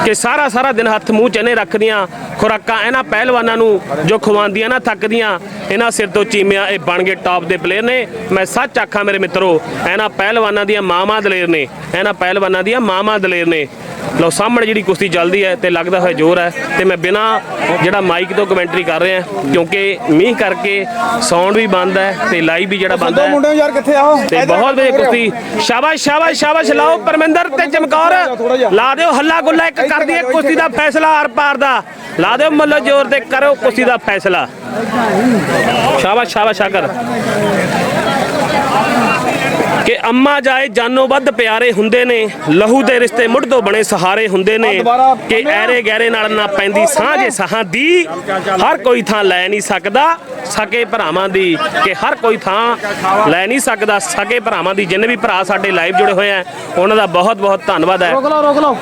ਕਿ ਸਾਰਾ ਸਾਰਾ ਦਿਨ ਹੱਥ ਮੂੰਹ ਚਨੇ ਰੱਖਦੀਆਂ ਖੁਰਾਕਾਂ ਇਹਨਾਂ ਪਹਿਲਵਾਨਾਂ ਨੂੰ ਜੋ ਖਵਾਉਂਦੀਆਂ ਨਾ ਥੱਕਦੀਆਂ ਇਹਨਾਂ ਸਿਰ ਤੋਂ ਚੀਮਿਆ ਇਹ ਬਣ ਗਏ ਟਾਪ ਦੇ ਪਲੇਅਰ ਨੇ। ਮੈਂ ਸੱਚ ਆਖਾਂ ਮੇਰੇ ਮਿੱਤਰੋ ਇਹਨਾਂ ਪਹਿਲਵਾਨਾਂ ਦੀਆਂ ਮਾਵਾਂ ਦਲੇਰ ਨੇ ਇਹਨਾਂ ਪਹਿਲਵਾਨਾਂ ਦੀਆਂ ਮਾਵਾਂ ਦਲੇਰ ਨੇ। ਲਓ ਸਾਹਮਣੇ ਜਿਹੜੀ ਕੁਸ਼ਤੀ ਚੱਲਦੀ ਹੈ ਤੇ ਲੱਗਦਾ ਹੋਇਆ ਜ਼ੋਰ ਹੈ ਤੇ ਮੈਂ ਬਿਨਾ ਜਿਹੜਾ ਮਾਈਕ ਤੋਂ ਕਮੈਂਟਰੀ ਕਰ ਰਿਹਾ ਕਿਉਂਕਿ ਮੀਂਹ ਕਰਕੇ ਸਾਊਂਡ ਵੀ ਬੰਦ ਹੈ ਤੇ ਲਾਈਵ ਵੀ ਜਿਹੜਾ ਬੰਦ ਹੈ। ਮੁੰਡੇ ਯਾਰ ਕਿੱਥੇ ਆਓ ਤੇ ਬਹੁਤ ਵਧੀਆ ਕੁਸ਼ਤੀ। ਸ਼ਾਬਾਸ਼ ਸ਼ਾਬਾਸ਼ ਸ਼ਾਬਾਸ਼ ਲਾਓ ਪਰਮਿੰਦਰ ਤੇ ਚਮਕੌਰ। ਲਾ ਦਿਓ ਹੱਲਾ ਗੁੱਲਾ ਇੱਕ ਕਰ ਦਈਏ ਕੁਸ਼ਤੀ ਦਾ ਫੈਸਲਾ ਆਰ ਪਾਰ ਦਾ। ਲਾ ਦਿਓ ਮੱਲੋ ਜ਼ੋਰ ਤੇ ਕਰੋ ਕੁਸ਼ਤੀ ਦਾ ਫੈਸਲਾ। ਸ਼ਾਬਾਸ਼ ਸ਼ਾਬਾਸ਼ ਸ਼ਾਕਰ। ਕਿ ਅੰਮਾ ਜਾਏ ਜਾਨੋਂ ਵੱਧ ਪਿਆਰੇ ਹੁੰਦੇ ਨੇ ਲਹੂ ਦੇ ਰਿਸ਼ਤੇ ਮੁੱਢ ਤੋਂ ਬਣੇ ਸਹਾਰੇ ਹੁੰਦੇ ਨੇ ਕਿ ਐਰੇ ਗਹਿਰੇ ਨਾਲ ਨਾ ਪੈਂਦੀ ਸਾਂਝੇ ਸਾਹਾਂ ਦੀ ਹਰ ਕੋਈ ਥਾਂ ਲੈ ਨਹੀਂ ਸਕਦਾ ਸਕੇ ਭਰਾਵਾਂ ਦੀ ਕਿ ਹਰ ਕੋਈ ਥਾਂ ਲੈ ਨਹੀਂ ਸਕਦਾ ਸਕੇ ਭਰਾਵਾਂ ਦੀ ਜਿੰਨੇ ਵੀ ਭਰਾ ਸਾਡੇ ਲਾਈਵ ਜੁੜੇ ਹੋਏ ਆ ਉਹਨਾਂ ਦਾ ਬਹੁਤ ਬਹੁਤ ਧੰਨਵਾਦ ਹੈ।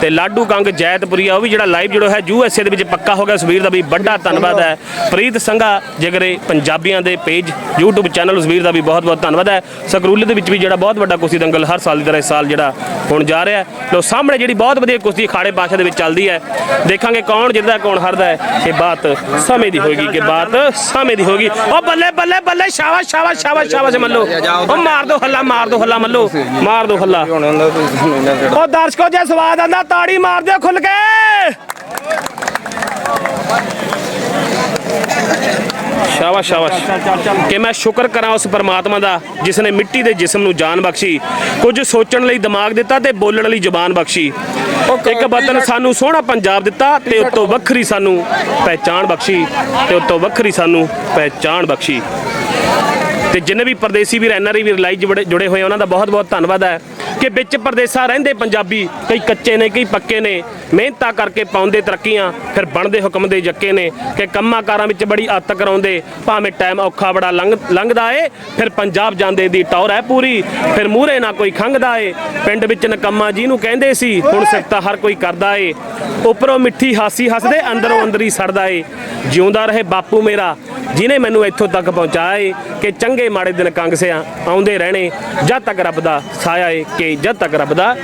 ਤੇ ਲਾਡੂ ਕੰਗ ਜੈਤਪੁਰੀਆ ਉਹ ਵੀ ਜਿਹੜਾ ਲਾਈਵ ਜੁੜਿਆ ਹੈ ਯੂ ਐਸ ਏ ਦੇ ਵਿੱਚ ਪੱਕਾ ਹੋ ਗਿਆ ਸੁਵੀਰ ਦਾ ਵੀ ਵੱਡਾ ਧੰਨਵਾਦ ਹੈ। ਪ੍ਰੀਤ ਸੰਘਾ ਜਿਗਰੇ ਪੰਜਾਬੀਆਂ ਦੇ ਪੇਜ YouTube ਚੈਨਲ ਸੁਵੀਰ ਦਾ ਵੀ ਬਹੁਤ ਬਹੁਤ ਧੰਨਵਾਦ ਹੈ। ਸਕਰੂਲੇ ਦੇ ਵਿੱਚ ਵੀ ਜਿਹੜਾ ਬਹੁਤ ਵੱਡਾ ਕੁਸ਼ਤੀ ਦੰਗਲ ਹਰ ਸਾਲ ਦੀ ਤਰ੍ਹਾਂ ਇਸ ਸਾਲ ਜਿਹੜਾ ਹੁਣ ਜਾ ਰਿਹਾ ਲੋ, ਸਾਹਮਣੇ ਜਿਹੜੀ ਬਹੁਤ ਵਧੀਆ ਕੁਸ਼ਤੀ ਖਾੜੇ ਪਾਸ਼ਾ ਦੇ ਵਿੱਚ ਚੱਲਦੀ ਹੈ। ਦੇਖਾਂਗੇ ਕੌਣ ਜਿੱਤਦਾ, ਕੌਣ ਹਾਰਦਾ ਹੈ। ਇਹ ਬਾਤ ਸਮੇਂ ਦੀ ਹੋਏਗੀ ਕਿ ਬਾਤ ਸਮੇਂ ਦੀ ਹੋਏਗੀ। ਉਹ ਬੱਲੇ ਬੱਲੇ ਬੱਲੇ, ਸ਼ਾਬਾਸ਼ ਸ਼ਾਬਾਸ਼ ਸ਼ਾਬਾਸ਼ ਸ਼ਾਬਾਸ਼ ਮੱਲੋ ਉਹ ਮਾਰ ਦੋ ਹੱਲਾ, ਮਾਰ ਦੋ ਹੱਲਾ ਮੱਲੋ ਮਾਰ ਦੋ ਹੱਲਾ। ਉਹ ਦਰਸ਼ਕੋ, ਜੇ ਸਵਾਦ ਆਂਦਾ ਤਾੜੀ ਮਾਰ ਦਿਓ ਖੁੱਲ ਕੇ। ਸ਼ਾਬਾਸ਼ ਸ਼ਾਬਾਸ਼। ਕਿ ਮੈਂ ਸ਼ੁਕਰ ਕਰਾਂ ਉਸ ਪਰਮਾਤਮਾ ਦਾ ਜਿਸ ਨੇ ਮਿੱਟੀ ਦੇ ਜਿਸਮ ਨੂੰ ਜਾਨ ਬਖਸ਼ੀ। ਕੁਝ ਸੋਚਣ ਲਈ ਦਿਮਾਗ ਦਿੱਤਾ ਤੇ ਬੋਲਣ ਲਈ ਜ਼ੁਬਾਨ ਬਖਸ਼ੀ। ਇੱਕ ਵਤਨ ਸਾਨੂੰ ਸੋਹਣਾ ਪੰਜਾਬ ਦਿੱਤਾ ਤੇ ਉਤੋਂ ਵੱਖਰੀ ਸਾਨੂੰ ਪਹਿਚਾਣ ਬਖਸ਼ੀ ਤੇ ਉਤੋਂ ਵੱਖਰੀ ਸਾਨੂੰ ਪਹਿਚਾਣ ਬਖਸ਼ੀ। ਤੇ ਜਿੰਨੇ ਵੀ ਪਰਦੇਸੀ ਵੀਰ ਐਨਆਰਆਈ ਵੀਰ ਲਾਈਵ ਜੁੜੇ ਹੋਏ ਉਹਨਾਂ ਦਾ ਬਹੁਤ ਬਹੁਤ ਧੰਨਵਾਦ ਹੈ। ਕਿ ਵਿੱਚ ਪਰਦੇਸਾਂ ਰਹਿੰਦੇ ਪੰਜਾਬੀ ਕਈ ਕੱਚੇ ਨੇ, ਕਈ ਪੱਕੇ ਨੇ, ਮਿਹਨਤਾਂ ਕਰਕੇ ਪਾਉਂਦੇ ਤਰੱਕੀਆਂ, ਫਿਰ ਬਣਦੇ ਹੁਕਮ ਦੇ ਜੱਕੇ ਨੇ ਕਿ ਕੰਮਾਂ ਕਾਰਾਂ ਵਿੱਚ ਬੜੀ ਆਤ ਕਰਾਉਂਦੇ, ਭਾਵੇਂ ਟਾਈਮ ਔਖਾ ਬੜਾ ਲੰਘ, ਲੰਘਦਾ ਏ, ਫਿਰ ਪੰਜਾਬ ਜਾਂਦੇ ਦੀ ਟੌਰ ਹੈ ਪੂਰੀ, ਫਿਰ ਮੂਹਰੇ ਨਾ ਕੋਈ ਖੰਘਦਾ ਏ। ਪਿੰਡ ਵਿੱਚ ਨਕੰਮਾ ਜਿਹਨੂੰ ਕਹਿੰਦੇ ਸੀ, ਹੁਣ ਸਿਫਤਾਂ ਹਰ ਕੋਈ ਕਰਦਾ ਏ। ਉੱਪਰੋਂ ਮਿੱਠੀ ਹਾਸੀ ਹੱਸਦੇ, ਅੰਦਰੋਂ ਅੰਦਰ ਹੀ ਸੜਦਾ ਏ। ਜਿਉਂਦਾ ਰਹੇ ਬਾਪੂ ਮੇਰਾ ਜਿਨੇ ਮੈਨੂੰ ਇੱਥੋਂ ਤੱਕ ਪਹੁੰਚਾਇਆ ਏ ਕਿ ਚੰਗੇ ਮਾੜੇ ਦਿਨ ਕੰਗਸਿਆਂ ਆਉਂਦੇ ਰਹਿਣੇ, ਜਦ ਤੱਕ ਰੱਬ ਦਾ ਸਾਇਆ ਏ ਕਿ ਜਦ ਤੱਕ ਰੱਬ ਦਾ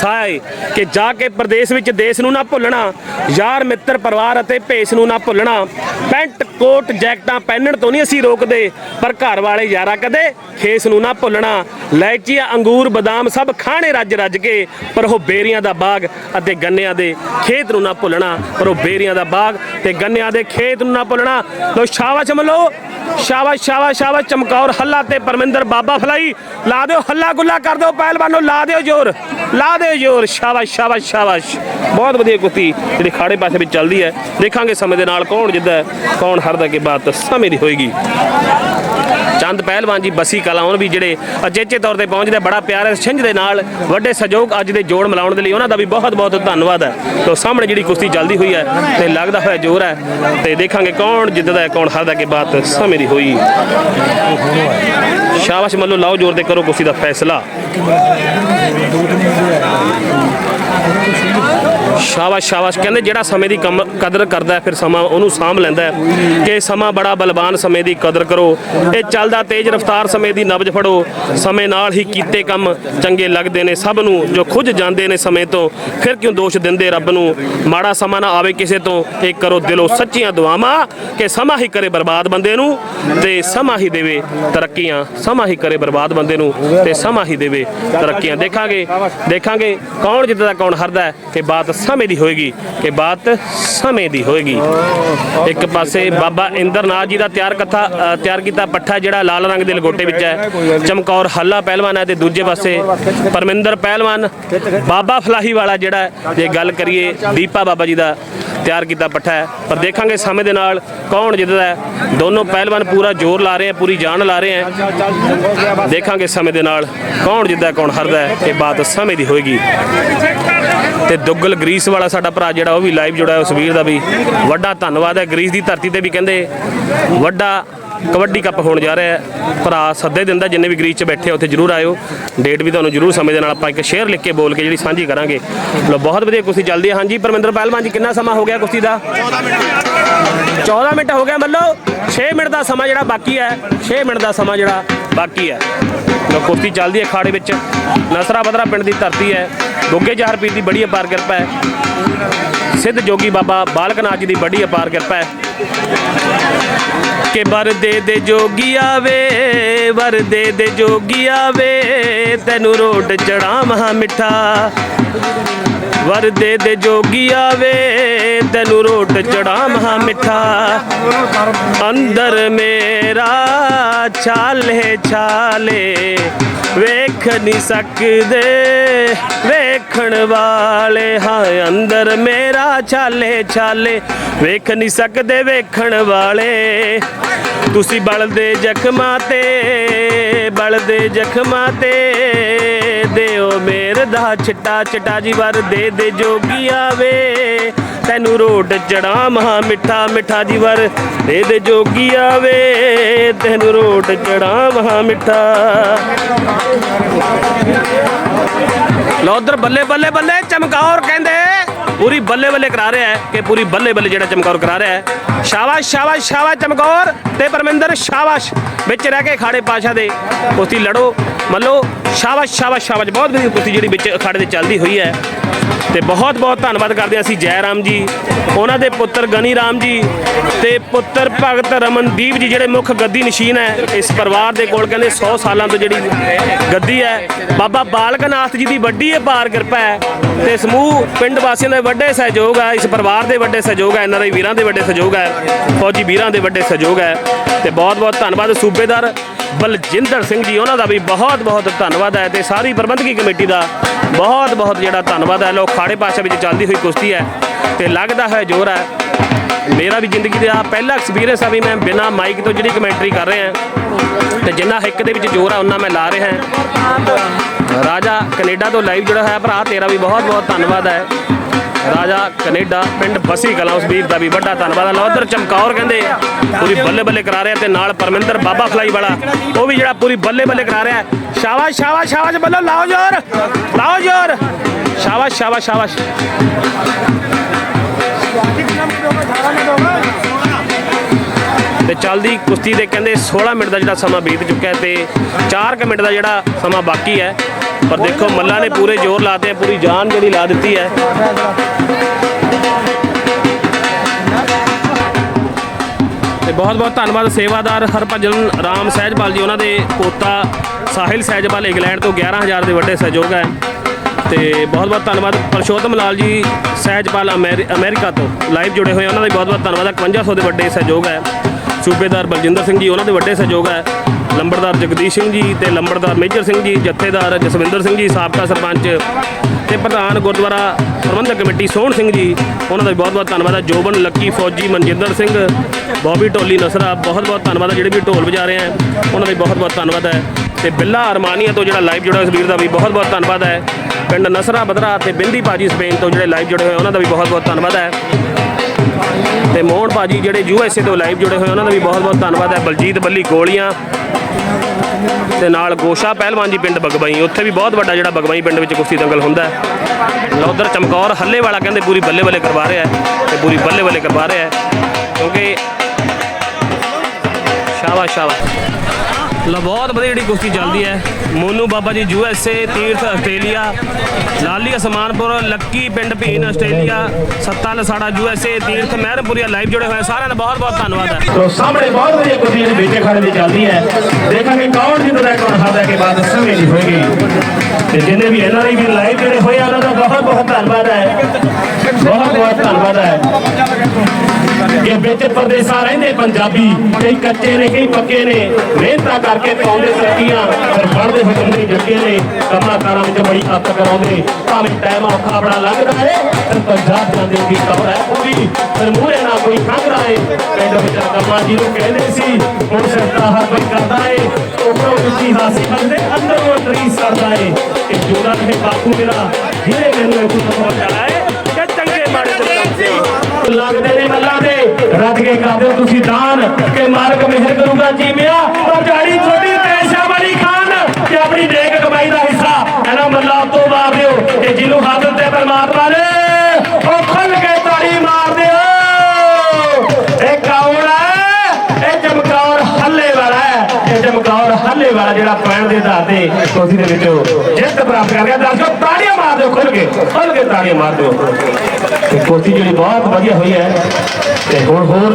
ਸਾਇਆ ਏ ਕਿ ਜਾ ਕੇ ਪ੍ਰਦੇਸ਼ ਵਿੱਚ ਦੇਸ਼ ਨੂੰ ਨਾ ਭੁੱਲਣਾ, ਯਾਰ ਮਿੱਤਰ ਪਰਿਵਾਰ ਅਤੇ ਭੇਸ ਨੂੰ ਨਾ ਭੁੱਲਣਾ, ਪੈਂਟ, ਕੋਟ, ਜੈਕਟਾਂ ਪਹਿਨਣ ਤੋਂ ਨਹੀਂ ਅਸੀਂ ਰੋਕਦੇ, ਪਰ ਘਰ ਵਾਲੇ ਯਾਰਾ ਕਦੇ ਖੇਸ ਨੂੰ ਨਾ ਭੁੱਲਣਾ। ਲੈਚੀਆਂ, ਅੰਗੂਰ, ਬਦਾਮ ਸਭ ਖਾਣੇ ਰੱਜ ਰੱਜ ਕੇ, ਪਰ ਉਹ ਬੇਰੀਆਂ ਦਾ ਬਾਗ ਅਤੇ ਗੰਨਿਆਂ ਦੇ ਖੇਤ ਨੂੰ ਨਾ ਭੁੱਲਣਾ, ਪਰ ਉਹ ਬੇਰੀਆਂ ਦਾ ਬਾਗ ਤੇ ਗੰਨਿਆਂ ਦੇ ਖੇਤ ਨੂੰ ਨਾ ਭੁੱਲਣਾ। ਲੋ ਸ਼ਾਬਾਸ਼ ਮੱਲੋ। ਸ਼ਾਬਾਸ਼ ਸ਼ਾਬਾਸ਼ ਸ਼ਾਬਾਸ਼, ਚਮਕੌਰ ਹੱਲਾ ਤੇ ਪਰਮਿੰਦਰ ਬਾਬਾ ਫਲਾਈ। ਲਾ ਦਿਓ, ਹੱਲਾ ਗੁੱਲਾ ਕਰ ਦਿਓ, ਪਹਿਲਵਾਨੋ, ਲਾ ਦਿਓ ਜ਼ੋਰ, ਲਾ ਦਿਓ ਜ਼ੋਰ। ਸ਼ਾਬਾਸ਼ ਸ਼ਾਬਾਸ਼ ਸ਼ਾਬਾਸ਼। ਬਹੁਤ ਵਧੀਆ ਕੁੱਤੀ, ਜਿਹੜੀ ਖਾੜੇ ਪਾਸੇ ਵਿੱਚ ਚੱਲਦੀ ਹੈ। ਦੇਖਾਂਗੇ ਸਮੇਂ ਦੇ ਨਾਲ ਕੌਣ ਜਿੱਦਾ ਕੌਣ ਹਾਰਦਾ ਕਿ ਬਾਤ ਸਮੇਂ ਦੀ ਹੋਏਗੀ। ਚੰਦ ਪਹਿਲਵਾਨ ਜੀ ਬਸੀ ਕਲਾ ਉਹਨਾਂ ਵੀ ਜਿਹੜੇ ਅਚੇਚੇ ਤੌਰ ਤੇ ਪਹੁੰਚਦੇ, ਬੜਾ ਪਿਆਰ ਹੈ। ਛਿੰਝ ਦੇ ਨਾਲ ਵੱਡੇ ਸਹਿਯੋਗ ਅੱਜ ਦੇ ਜੋੜ ਮਿਲਾਉਣ ਦੇ ਲਈ ਉਹਨਾਂ ਦਾ ਵੀ ਬਹੁਤ ਬਹੁਤ ਧੰਨਵਾਦ ਹੈ। ਤੋਂ ਸਾਹਮਣੇ ਜਿਹੜੀ ਕੁਸ਼ਤੀ ਚੱਲਦੀ ਹੋਈ ਹੈ ਤੇ ਲੱਗਦਾ ਹੋਇਆ ਜ਼ੋਰ ਹੈ। ਤੇ ਦੇਖਾਂਗੇ ਕੌਣ ਜਿੱਤਦਾ ਹੈ, ਕੌਣ ਹਾਰਦਾ ਕਿ ਬਾਤ ਸਮੇਂ ਦੀ ਹੋਈ। ਸ਼ਾਬਾਸ਼ ਮੱਲੋ, ਲਾਓ ਜ਼ੋਰ ਤੇ ਕਰੋ ਕੁਸ਼ਤੀ ਦਾ ਫੈਸਲਾ। ਸ਼ਾਬਾਸ਼ ਸ਼ਾਬਾਸ਼। ਕਹਿੰਦੇ ਜਿਹੜਾ ਸਮੇਂ ਦੀ ਕਮ- ਕਦਰ ਕਰਦਾ ਫਿਰ ਸਮਾਂ ਉਹਨੂੰ ਸਾਂਭ ਲੈਂਦਾ ਕਿ ਸਮਾਂ ਬੜਾ ਬਲਵਾਨ ਸਮੇਂ ਦੀ ਕਦਰ ਕਰੋ। ਇਹ ਚੱਲਦਾ ਤੇਜ਼ ਰਫ਼ਤਾਰ ਸਮੇਂ ਦੀ ਨਬਜ ਫੜੋ। ਸਮੇਂ ਨਾਲ ਹੀ ਕੀਤੇ ਕੰਮ ਚੰਗੇ ਲੱਗਦੇ ਨੇ। ਸਭ ਨੂੰ ਜੋ ਖੁੱਝ ਜਾਂਦੇ ਨੇ ਸਮੇਂ ਤੋਂ, ਫਿਰ ਕਿਉਂ ਦੋਸ਼ ਦਿੰਦੇ ਰੱਬ ਨੂੰ? ਮਾੜਾ ਸਮਾਂ ਨਾ ਆਵੇ ਕਿਸੇ ਤੋਂ। ਇਹ ਕਰੋ ਦਿਲੋਂ ਸੱਚੀਆਂ ਦੁਆਵਾਂ ਕਿ ਸਮਾਂ ਹੀ ਕਰੇ ਬਰਬਾਦ ਬੰਦੇ ਨੂੰ ਤੇ ਸਮਾਂ ਹੀ ਦੇਵੇ ਤਰੱਕੀਆਂ। ਸਮਾਂ ਹੀ ਕਰੇ ਬਰਬਾਦ ਬੰਦੇ ਨੂੰ ਤੇ ਸਮਾਂ ਹੀ ਦੇਵੇ ਤਰੱਕੀਆਂ। ਦੇਖਾਂਗੇ ਦੇਖਾਂਗੇ ਕੌਣ ਜਿੱਤਦਾ, ਕੌਣ ਹਰਦਾ ਇਹ ਬਾਤ ਸਮੇਂ ਦੀ ਹੋਏਗੀ, ਇਹ ਬਾਤ ਸਮੇਂ ਦੀ ਹੋਏਗੀ। ਇੱਕ ਪਾਸੇ ਬਾਬਾ ਇੰਦਰਨਾਥ ਜੀ ਦਾ ਤਿਆਰ ਕਥਾ ਤਿਆਰ ਕੀਤਾ ਪੱਠਾ ਜਿਹੜਾ ਲਾਲ ਰੰਗ ਦੇ ਲਗੋਟੇ ਵਿੱਚ ਹੈ। ਚਮਕੌਰ ਹੱਲਾ ਪਹਿਲਵਾਨ ਹੈ ਤੇ ਦੂਜੇ ਪਾਸੇ ਪਰਮਿੰਦਰ ਪਹਿਲਵਾਨ, ਬਾਬਾ ਫਲਾਹੀ ਵਾਲਾ ਜਿਹੜਾ ਜੇ ਗੱਲ ਕਰੀਏ, ਦੀਪਾ ਬਾਬਾ ਜੀ ਦਾ ਤਿਆਰ ਕੀਤਾ ਪੱਠਾ ਹੈ। ਪਰ ਦੇਖਾਂਗੇ ਸਮੇਂ ਦੇ ਨਾਲ ਕੌਣ ਜਿੱਤਦਾ ਹੈ। ਦੋਨੋਂ ਪਹਿਲਵਾਨ ਪੂਰਾ ਜ਼ੋਰ ਲਾ ਰਹੇ ਹੈ, ਪੂਰੀ ਜਾਨ ਲਾ ਰਹੇ ਹੈ। ਦੇਖਾਂਗੇ ਸਮੇਂ ਦੇ ਨਾਲ ਕੌਣ ਜਿੱਤਦਾ ਕੌਣ ਹਾਰਦਾ ਇਹ ਬਾਤ ਸਮੇਂ ਦੀ ਹੋਏਗੀ। ਤੇ ਦੁੱਗਲ ਗਰੀਸ ਵਾਲਾ ਸਾਡਾ ਭਰਾ ਜਿਹੜਾ ਉਹ ਵੀ ਲਾਈਵ ਜੁੜਿਆ ਉਸ ਵੀਰ ਦਾ ਵੀ। ਵੱਡਾ ਧੰਨਵਾਦ ਹੈ। ਗਰੀਸ ਦੀ ਧਰਤੀ ਤੇ ਵੀ ਕਹਿੰਦੇ ਵੱਡਾ ਕਬੱਡੀ ਕੱਪ ਹੋਣ ਜਾ ਰਿਹਾ ਹੈ। ਭਰਾ ਸੱਦੇ ਦਿੰਦਾ ਜਿੰਨੇ ਵੀ ਗਰੀਸ 'ਚ ਬੈਠੇ ਆ, ਉੱਥੇ ਜਰੂਰ ਆਇਓ। ਡੇਟ ਵੀ ਤੁਹਾਨੂੰ ਜਰੂਰ ਸਮੇਂ ਦੇ ਨਾਲ ਆਪਾਂ ਇੱਕ ਸ਼ੇਅਰ ਲਿਖ ਕੇ ਬੋਲ ਕੇ ਜਿਹੜੀ ਸਾਂਝੀ ਕਰਾਂਗੇ। ਲੋ ਬਹੁਤ ਵਧੀਆ ਕੁਸ਼ਤੀ ਚੱਲਦੀ ਹੈ। ਹਾਂਜੀ, ਪਰਮਿੰਦਰ ਪਹਿਲਵਾਨ ਜੀ, ਕਿੰਨਾ ਸਮਾਂ ਹੋ ਗਿਆ ਕੁਸ਼ਤੀ ਦਾ? 14 ਮਿੰਟ। ਹੋ ਗਿਆ। ਮੱਲੋ 6 ਮਿੰਟ ਦਾ ਸਮਾਂ ਜਿਹੜਾ ਬਾਕੀ ਹੈ। 6 ਮਿੰਟ ਦਾ ਸਮਾਂ ਜਿਹੜਾ ਬਾਕੀ ਹੈ। ਲੋ ਕੁਸ਼ਤੀ ਚੱਲਦੀ ਹੈ ਅਖਾੜੇ ਵਿੱਚ। ਨਸਰਾ ਬਦਰਾ ਪਿੰਡ ਦੀ ਧਰਤੀ ਹੈ। ਗੁੱਗੇ ਜਹਰ ਪੀਰ ਦੀ ਬੜੀ ਅਪਾਰ ਕਿਰਪਾ ਹੈ। ਸਿੱਧ ਜੋਗੀ ਬਾਬਾ ਬਾਲਕ ਨਾਥ ਜੀ ਦੀ ਬੜੀ ਅਪਾਰ ਕਿਰਪਾ ਹੈ। ਕਿ ਵਰ ਦੇ ਦੇ ਜੋਗੀ ਆਵੇ, ਵਰ ਦੇ ਦੇ ਜੋਗੀ ਆਵੇ, ਤੈਨੂੰ ਰੋਡ ਚੜਾਵਾਂ ਮਿੱਠਾ। ਵਰਦੇ ਦੇ ਜੋਗੀ ਆਵੇ, ਤੈਨੂੰ ਰੋਟ ਚੜਾਵਾਂ ਮਿੱਠਾ। ਅੰਦਰ ਮੇਰਾ ਛਾਲੇ ਛਾਲੇ ਵੇਖ ਨਹੀਂ ਸਕਦੇ, ਵੇਖਣ ਵਾਲੇ। ਹਾਂ, ਅੰਦਰ ਮੇਰਾ ਛਾਲੇ ਛਾਲੇ ਵੇਖ ਨਹੀਂ ਸਕਦੇ, ਵੇਖਣ ਵਾਲੇ। ਤੁਸੀਂ ਬਲਦੇ ਜ਼ਖਮਾਂ ਤੇ, ਬਲਦੇ ਜ਼ਖਮਾਂ ਤੇ। ਦਿਓ ਮੇਰ ਦਾ ਛਿੱਟਾ ਛਿੱਟਾ ਜੀ ਵਰ ਦੇ ਦੇ ਜੋਗੀ ਆਵੇ। ਤੈਨੂੰ ਰੋਡ ਚੜਾ ਮਹਾ ਮਿੱਠਾ ਮਿੱਠਾ ਜੀ ਵਰ ਦੇ ਦੇ ਜੋਗੀ ਆਵੇ। ਤੈਨੂੰ ਰੋਡ ਚੜਾ ਮਹਾ ਮਿੱਠਾ। ਲੋ ਉਧਰ ਬੱਲੇ ਬੱਲੇ ਬੱਲੇ ਚਮਕੌਰ ਕਹਿੰਦੇ ਪੂਰੀ ਬੱਲੇ ਬੱਲੇ ਕਰਾ ਰਿਹਾ ਹੈ ਕਿ ਪੂਰੀ ਬੱਲੇ ਬੱਲੇ ਜਿਹੜਾ ਚਮਕੌਰ ਕਰਾ ਰਿਹਾ ਹੈ। ਸ਼ਾਬਾਸ਼ ਸ਼ਾਬਾਸ਼ ਸ਼ਾਬਾਸ਼ ਚਮਕੌਰ ਤੇ ਪਰਮਿੰਦਰ, ਸ਼ਾਬਾਸ਼। ਵਿੱਚ ਰਹਿ ਕੇ ਖਾੜੇ ਪਾਸ਼ਾ ਦੇ ਕੁਸ਼ਤੀ ਲੜੋ, ਮੱਲੋ। ਸ਼ਾਬਾਸ਼ ਸ਼ਾਬਾਸ਼ ਸ਼ਾਬਾਸ਼। ਬਹੁਤ ਵਧੀਆ ਕੁਸ਼ਤੀ ਜਿਹੜੀ ਵਿੱਚ ਅਖਾੜੇ ਦੇ ਚੱਲਦੀ ਹੋਈ ਹੈ। ਤੇ ਬਹੁਤ ਬਹੁਤ ਧੰਨਵਾਦ ਕਰਦੇ ਹਾਂ ਅਸੀਂ ਜੈ ਰਾਮ ਜੀ, ਉਹਨਾਂ ਦੇ ਪੁੱਤਰ ਗਨੀ ਰਾਮ ਜੀ ਤੇ ਪੁੱਤਰ ਭਗਤ ਰਮਨਦੀਪ ਜੀ, ਜਿਹੜੇ ਮੁੱਖ ਗੱਦੀ ਨਸ਼ੀਨ ਹੈ। ਇਸ ਪਰਿਵਾਰ ਦੇ ਕੋਲ ਕਹਿੰਦੇ 100 ਸਾਲਾਂ ਤੋਂ ਜਿਹੜੀ ਗੱਦੀ ਹੈ। ਬਾਬਾ ਬਾਲਕ ਨਾਥ ਜੀ ਦੀ ਵੱਡੀ ਅਪਾਰ ਕਿਰਪਾ ਹੈ ਤੇ ਸਮੂਹ ਪਿੰਡ ਵਾਸੀਆਂ ਦੇ ਵੱਡੇ ਸਹਿਯੋਗ ਹੈ। ਇਸ ਪਰਿਵਾਰ ਦੇ ਵੱਡੇ ਸਹਿਯੋਗ ਹੈ, ਇਹਨਾਂ ਦੇ ਵੀਰਾਂ ਦੇ ਵੱਡੇ ਸਹਿਯੋਗ ਹੈ, ਫੌਜੀ ਵੀਰਾਂ ਦੇ ਵੱਡੇ ਸਹਿਯੋਗ ਹੈ। ਤੇ ਬਹੁਤ ਬਹੁਤ ਧੰਨਵਾਦ ਸੂਬੇਦਾਰ ਬਲਜਿੰਦਰ ਸਿੰਘ ਜੀ, ਉਹਨਾਂ ਦਾ ਵੀ ਬਹੁਤ ਬਹੁਤ ਧੰਨਵਾਦ ਹੈ ਤੇ ਸਾਰੀ ਪ੍ਰਬੰਧਕੀ ਕਮੇਟੀ ਦਾ ਬਹੁਤ ਬਹੁਤ ਜਿਹੜਾ ਧੰਨਵਾਦ ਹੈ। ਲੋਕ ਖਾੜੇ ਪਾਸ਼ਾ ਵਿੱਚ ਚੱਲਦੀ ਹੋਈ ਕੁਸ਼ਤੀ ਹੈ ਤੇ ਲੱਗਦਾ ਹੈ ਜ਼ੋਰ ਹੈ। ਮੇਰਾ ਵੀ ਜ਼ਿੰਦਗੀ ਦਾ ਪਹਿਲਾ ਐਕਸਪੀਰੀਅੰਸ ਆ ਵੀ ਮੈਂ ਬਿਨਾ ਮਾਈਕ ਤੋਂ ਜਿਹੜੀ ਕਮੈਂਟਰੀ ਕਰ ਰਿਹਾ ਤੇ ਜਿੰਨਾ ਹਿੱਕ ਦੇ ਵਿੱਚ ਜ਼ੋਰ ਆ ਉਹਨਾਂ ਮੈਂ ਲਾ ਰਿਹਾ ਰਾਜਾ ਕੈਨੇਡਾ ਤੋਂ ਲਾਈਵ ਜਿਹੜਾ ਹੋਇਆ ਭਰਾ, ਤੇਰਾ ਵੀ ਬਹੁਤ ਬਹੁਤ ਧੰਨਵਾਦ ਹੈ। ਰਾਜਾ ਕੈਨੇਡਾ ਪਿੰਡ ਬਸੀ ਕਲਾਂ ਉਸ ਵੀਰ ਦਾ ਵੀ ਵੱਡਾ ਧੰਨਵਾਦ। ਹੈ ਲਓ ਉਧਰ ਚਮਕੌਰ ਕਹਿੰਦੇ, ਪੂਰੀ ਬੱਲੇ ਬੱਲੇ ਕਰਾ ਰਿਹਾ ਤੇ ਨਾਲ ਪਰਮਿੰਦਰ ਬਾਬਾ ਫਲਾਈ ਵਾਲਾ। ਉਹ ਵੀ ਜਿਹੜਾ ਪੂਰੀ ਬੱਲੇ ਬੱਲੇ ਕਰਾ ਰਿਹਾ। ਸ਼ਾਬਾਸ਼ ਸ਼ਾਬਾਸ਼ ਸ਼ਾਬਾਸ਼ ਬੱਲੋ, ਲਾਓ ਜ਼ੋਰ ਲਾਓ ਜ਼ੋਰ। ਸ਼ਾਬਾਸ਼ ਸ਼ਾਬਾਸ਼ ਸ਼ਾਬਾਸ਼। ਤੇ ਚੱਲਦੀ ਕੁਸ਼ਤੀ ਦੇ ਕਹਿੰਦੇ 16 ਮਿੰਟ ਦਾ ਜਿਹੜਾ ਸਮਾਂ ਬੀਤ ਚੁੱਕਾ ਹੈ ਤੇ 4 ਮਿੰਟ ਦਾ ਜਿਹੜਾ ਸਮਾਂ ਬਾਕੀ ਹੈ। ਪਰ ਦੇਖੋ, ਮੱਲਾ ਨੇ ਪੂਰੇ ਜ਼ੋਰ ਲਾਤੇ ਹੈ ਪੂਰੀ ਜਾਨ ਜਿਹੜੀ ਲਾ ਦਿੱਤੀ ਹੈ। ਤੇ ਬਹੁਤ ਬਹੁਤ ਧੰਨਵਾਦ ਸੇਵਾਦਾਰ ਹਰਭਜਨ ਰਾਮ ਸਹਿਜਪਾਲ ਜੀ, ਉਹਨਾਂ ਦੇ ਪੋਤਾ ਸਾਹਿਲ ਸਹਿਜਪਾਲ ਇੰਗਲੈਂਡ ਤੋਂ 11000 ਦੇ ਵੱਡੇ ਸਹਿਯੋਗ ਹੈ। ਤੇ ਬਹੁਤ ਬਹੁਤ ਧੰਨਵਾਦ ਪਰਸ਼ੋਤਮ ਲਾਲ ਜੀ ਸਹਿਜਪਾਲ ਅਮੈਰੀ- ਅਮਰੀਕਾ ਤੋਂ ਲਾਈਵ ਜੁੜੇ ਹੋਏ ਉਹਨਾਂ ਦਾ ਬਹੁਤ ਬਹੁਤ ਧੰਨਵਾਦ ਹੈ। 5500 ਦੇ ਵੱਡੇ ਸਹਿਯੋਗ ਹੈ। ਸੂਬੇਦਾਰ ਬਲਜਿੰਦਰ ਸਿੰਘ ਜੀ, ਉਹਨਾਂ ਦੇ ਵੱਡੇ ਸਹਿਯੋਗ ਹੈ। ਲੰਬੜਦਾਰ ਜਗਦੀਸ਼ ਸਿੰਘ ਜੀ ਤੇ ਲੰਬੜਦਾਰ ਮੇਜਰ ਸਿੰਘ ਜੀ, ਜਥੇਦਾਰ ਜਸਵਿੰਦਰ ਸਿੰਘ ਜੀ, ਸਾਬਕਾ ਸਰਪੰਚ ਤੇ ਪ੍ਰਧਾਨ ਗੁਰਦੁਆਰਾ ਪ੍ਰਬੰਧਕ ਕਮੇਟੀ ਸੋਹਣ ਸਿੰਘ ਜੀ, ਉਹਨਾਂ ਦਾ ਵੀ ਬਹੁਤ ਬਹੁਤ ਧੰਨਵਾਦ ਹੈ। ਜੋਬਨ, ਲੱਕੀ, ਫੌਜੀ, ਮਨਜਿੰਦਰ ਸਿੰਘ, ਬੋਬੀ, ਢੋਲੀ, ਨਸਰਾ ਬਹੁਤ ਬਹੁਤ ਧੰਨਵਾਦ ਹੈ। ਜਿਹੜੇ ਵੀ ਢੋਲ ਵਜਾ ਰਹੇ ਹੈ, ਉਹਨਾਂ ਦਾ ਵੀ ਬਹੁਤ ਬਹੁਤ ਧੰਨਵਾਦ ਹੈ। ਤੇ ਬਿੱਲਾ ਅਰਮਾਨੀਆ ਤੋਂ ਜਿਹੜਾ ਲਾਈਵ ਜੁੜਿਆ ਉਸ ਵੀਰ ਦਾ ਵੀ ਬਹੁਤ ਬਹੁਤ ਧੰਨਵਾਦ ਹੈ। ਪਿੰਡ ਨਸਰਾ ਬਦਰਾ ਤੇ ਬਿੰਦੀ ਬਾਜੀ ਸਪੇਨ ਤੋਂ ਜਿਹੜੇ ਲਾਈਵ ਜੁੜੇ ਹੋਏ, ਉਹਨਾਂ ਦਾ ਵੀ ਬਹੁਤ ਬਹੁਤ ਧੰਨਵਾਦ ਹੈ। ਤੇ ਮੋਹਨ ਭਾਜੀ ਜਿਹੜੇ ਯੂ ਐਸ ਏ ਤੋਂ ਲਾਈਵ ਜੁੜੇ ਹੋਏ ਉਹਨਾਂ ਦਾ ਵੀ ਬਹੁਤ ਬਹੁਤ ਧੰਨਵਾਦ ਹੈ। ਬਲਜੀਤ ਬੱਲੀ ਗੋਲੀਆਂ ਤੇ ਨਾਲ ਗੋਸ਼ਾ ਪਹਿਲਵਾਨ ਜੀ ਪਿੰਡ ਬਗਬਾਈ। ਉੱਥੇ ਵੀ ਬਹੁਤ ਵੱਡਾ ਜਿਹੜਾ ਬਗਬਾਈ ਪਿੰਡ ਵਿੱਚ ਕੁਸ਼ਤੀ ਦੰਗਲ ਹੁੰਦਾ ਹੈ। ਉਧਰ ਚਮਕੌਰ ਹੱਲੇ ਵਾਲਾ ਕਹਿੰਦੇ ਪੂਰੀ ਬੱਲੇ ਬੱਲੇ ਕਰਵਾ ਰਿਹਾ ਹੈ ਤੇ ਪੂਰੀ ਬੱਲੇ ਬੱਲੇ ਕਰਵਾ ਰਿਹਾ ਕਿਉਂਕਿ ਸ਼ਾਬਾਸ਼ ਸ਼ਾਬਾਸ਼। ਲੋ, ਬਹੁਤ ਵਧੀਆ ਜਿਹੜੀ ਕੁਸ਼ਤੀ ਚੱਲਦੀ ਹੈ। Monu Baba ji U S A, ਤੀਰਥ ਆਸਟ੍ਰੇਲੀਆ, ਲਾਲੀ ਅਸਮਾਨਪੁਰ, ਲੱਕੀ ਪਿੰਡ ਭੀਨ ਆਸਟ੍ਰੇਲੀਆ ਸੱਤਾ ਲਸਾੜਾ ਯੂ ਐਸ ਏ, ਤੀਰਥ ਮਹਿਰਪੁਰੀਆ ਲਾਈਵ ਜੁੜੇ ਹੋਏ ਸਾਰਿਆਂ ਦਾ ਬਹੁਤ ਬਹੁਤ ਧੰਨਵਾਦ ਹੈ। ਤੋ ਸਾਹਮਣੇ ਬਹੁਤ ਵਧੀਆ ਕੁਸ਼ਤੀ ਜਿਹੜੀ ਬੇਟੇ ਖਾਣੇ ਦੀ ਚੱਲਦੀ ਹੈ। ਦੇਖਾਂਗੇ ਕੌਣ ਜਿੱਤਦਾ ਹੈ, ਕੌਣ ਹਾਰਦਾ ਹੈ, ਕਿ ਬਾਤ ਸਮੇਂ ਦੀ ਹੋਏਗੀ। ਤੇ ਜਿੰਨੇ ਵੀ ਇਹਨਾਂ ਵੀ ਲਾਈਵ ਜਿਹੜੇ ਹੋਏ ਉਹਨਾਂ ਦਾ ਬਹੁਤ ਬਹੁਤ ਧੰਨਵਾਦ ਹੈ। ਬਹੁਤ ਬਹੁਤ ਧੰਨਵਾਦ ਹੈ। ਕਿ ਵਿੱਚ ਪਰਦੇਸਾਂ ਰਹਿੰਦੇ ਪੰਜਾਬੀ। ਕਈ ਕੱਚੇ ਨੇ ਕਈ ਪੱਕੇ ਨੇ। ਮਿਹਨਤਾਂ ਕਰਕੇ ਪਾਉਂਦੇ ਤਰੱਕੀਆਂ ਫਿਰ ਪੜਦੇ ਹੁਕਮ ਦੇ ਜੱਗੇ ਨੇ। ਕੰਮਾਂ ਕਾਰਾਂ ਵਿੱਚ ਬੜੀ ਹੱਥ ਕਰਾਉਂਦੇ ਭਾਵੇਂ ਟਾਈਮ ਔਖਾ ਬੜਾ ਲੱਗਦਾ ਹੈ ਪਰ ਪੰਜਾਬ ਜਾਂਦੇ ਦੀ ਖਬਰ ਹੈ ਪੂਰੀ। ਫਿਰ ਮੂਹਰੇ ਨਾ ਕੋਈ ਖੰਗਰਾ ਹੈ। ਪਿੰਡ ਵਿੱਚ ਕੰਮਾਂ ਜੀ ਨੂੰ ਕਹਿੰਦੇ ਸੀ ਹੁਣ ਸਰਦਾ ਹਰ ਕੋਈ ਕਰਦਾ ਹੈ। ਉਪਰੋਂ ਉੱਚੀ ਹਾਸੀ ਬੰਦੇ ਅੰਦਰੋਂ ਅੰਦਰੀ ਸਰਦਾ ਹੈ। ਕਿ ਜੋੜਾ ਹੈ ਬਾਪੂ ਮੇਰਾ ਜਿਹਨੇ ਮੈਨੂੰ ਇਹ ਕੁਝ ਪਹੁੰਚਾਇਆ ਹੈ ਕਿ ਚੰਗੇ ਮਾੜੇ ਦੇ ਕੰਮ ਦੇ ਕੇ ਕਰਦੇ ਹੋ ਤੁਸੀਂ ਦਾਨ ਕਿ ਮਾਲਕ ਮਿਹਰ ਕਰੂਗਾ ਜੀਵਿਆ। ਪਰ ਜਾੜੀ ਛੋਟੀ ਪੈਸਾ ਵਾਲੀ ਖਾਨ ਕਿ ਆਪਣੀ ਨੇਕ ਕਮਾਈ ਦਾ ਹਿੱਸਾ। ਇਹਨਾਂ ਮੱਲਾਂ ਤੋਂ ਮਾਰ ਦਿਓ ਕਿ ਜਿਹਨੂੰ ਹੱਥ ਤੇ ਪਰਮਾਤਮਾ ਨੇ, ਉਹ ਖੁੱਲ ਕੇ ਤਾੜੀ ਮਾਰ ਦਿਓ। ਇਹ ਕੌਣ ਹੈ? ਇਹ ਚਮਕੌਰ ਹੱਲੇ ਵਾਲਾ ਹੈ। ਇਹ ਚਮਕੌਰ ਹੱਲੇ ਵਾਲਾ ਜਿਹੜਾ ਪੈਣ ਦੇ ਆਧਾਰ ਤੇ ਤੁਸੀਂ ਦੇ ਵਿੱਚੋਂ ਜਿੱਤ ਪ੍ਰਾਪਤ ਕਰ ਗਿਆ ਦਰਸ਼ਕੋ, ਤਾੜੀਆਂ ਮਾਰ ਦਿਓ, ਖੁੱਲ ਕੇ ਖੁੱਲ ਕੇ ਤਾੜੀਆਂ ਮਾਰ ਦਿਓ। ਤੇ ਕੋਸੀ ਜਿਹੜੀ ਬਹੁਤ ਵਧੀਆ ਹੋਈ ਹੈ ਤੇ ਹੁਣ ਹੋਰ।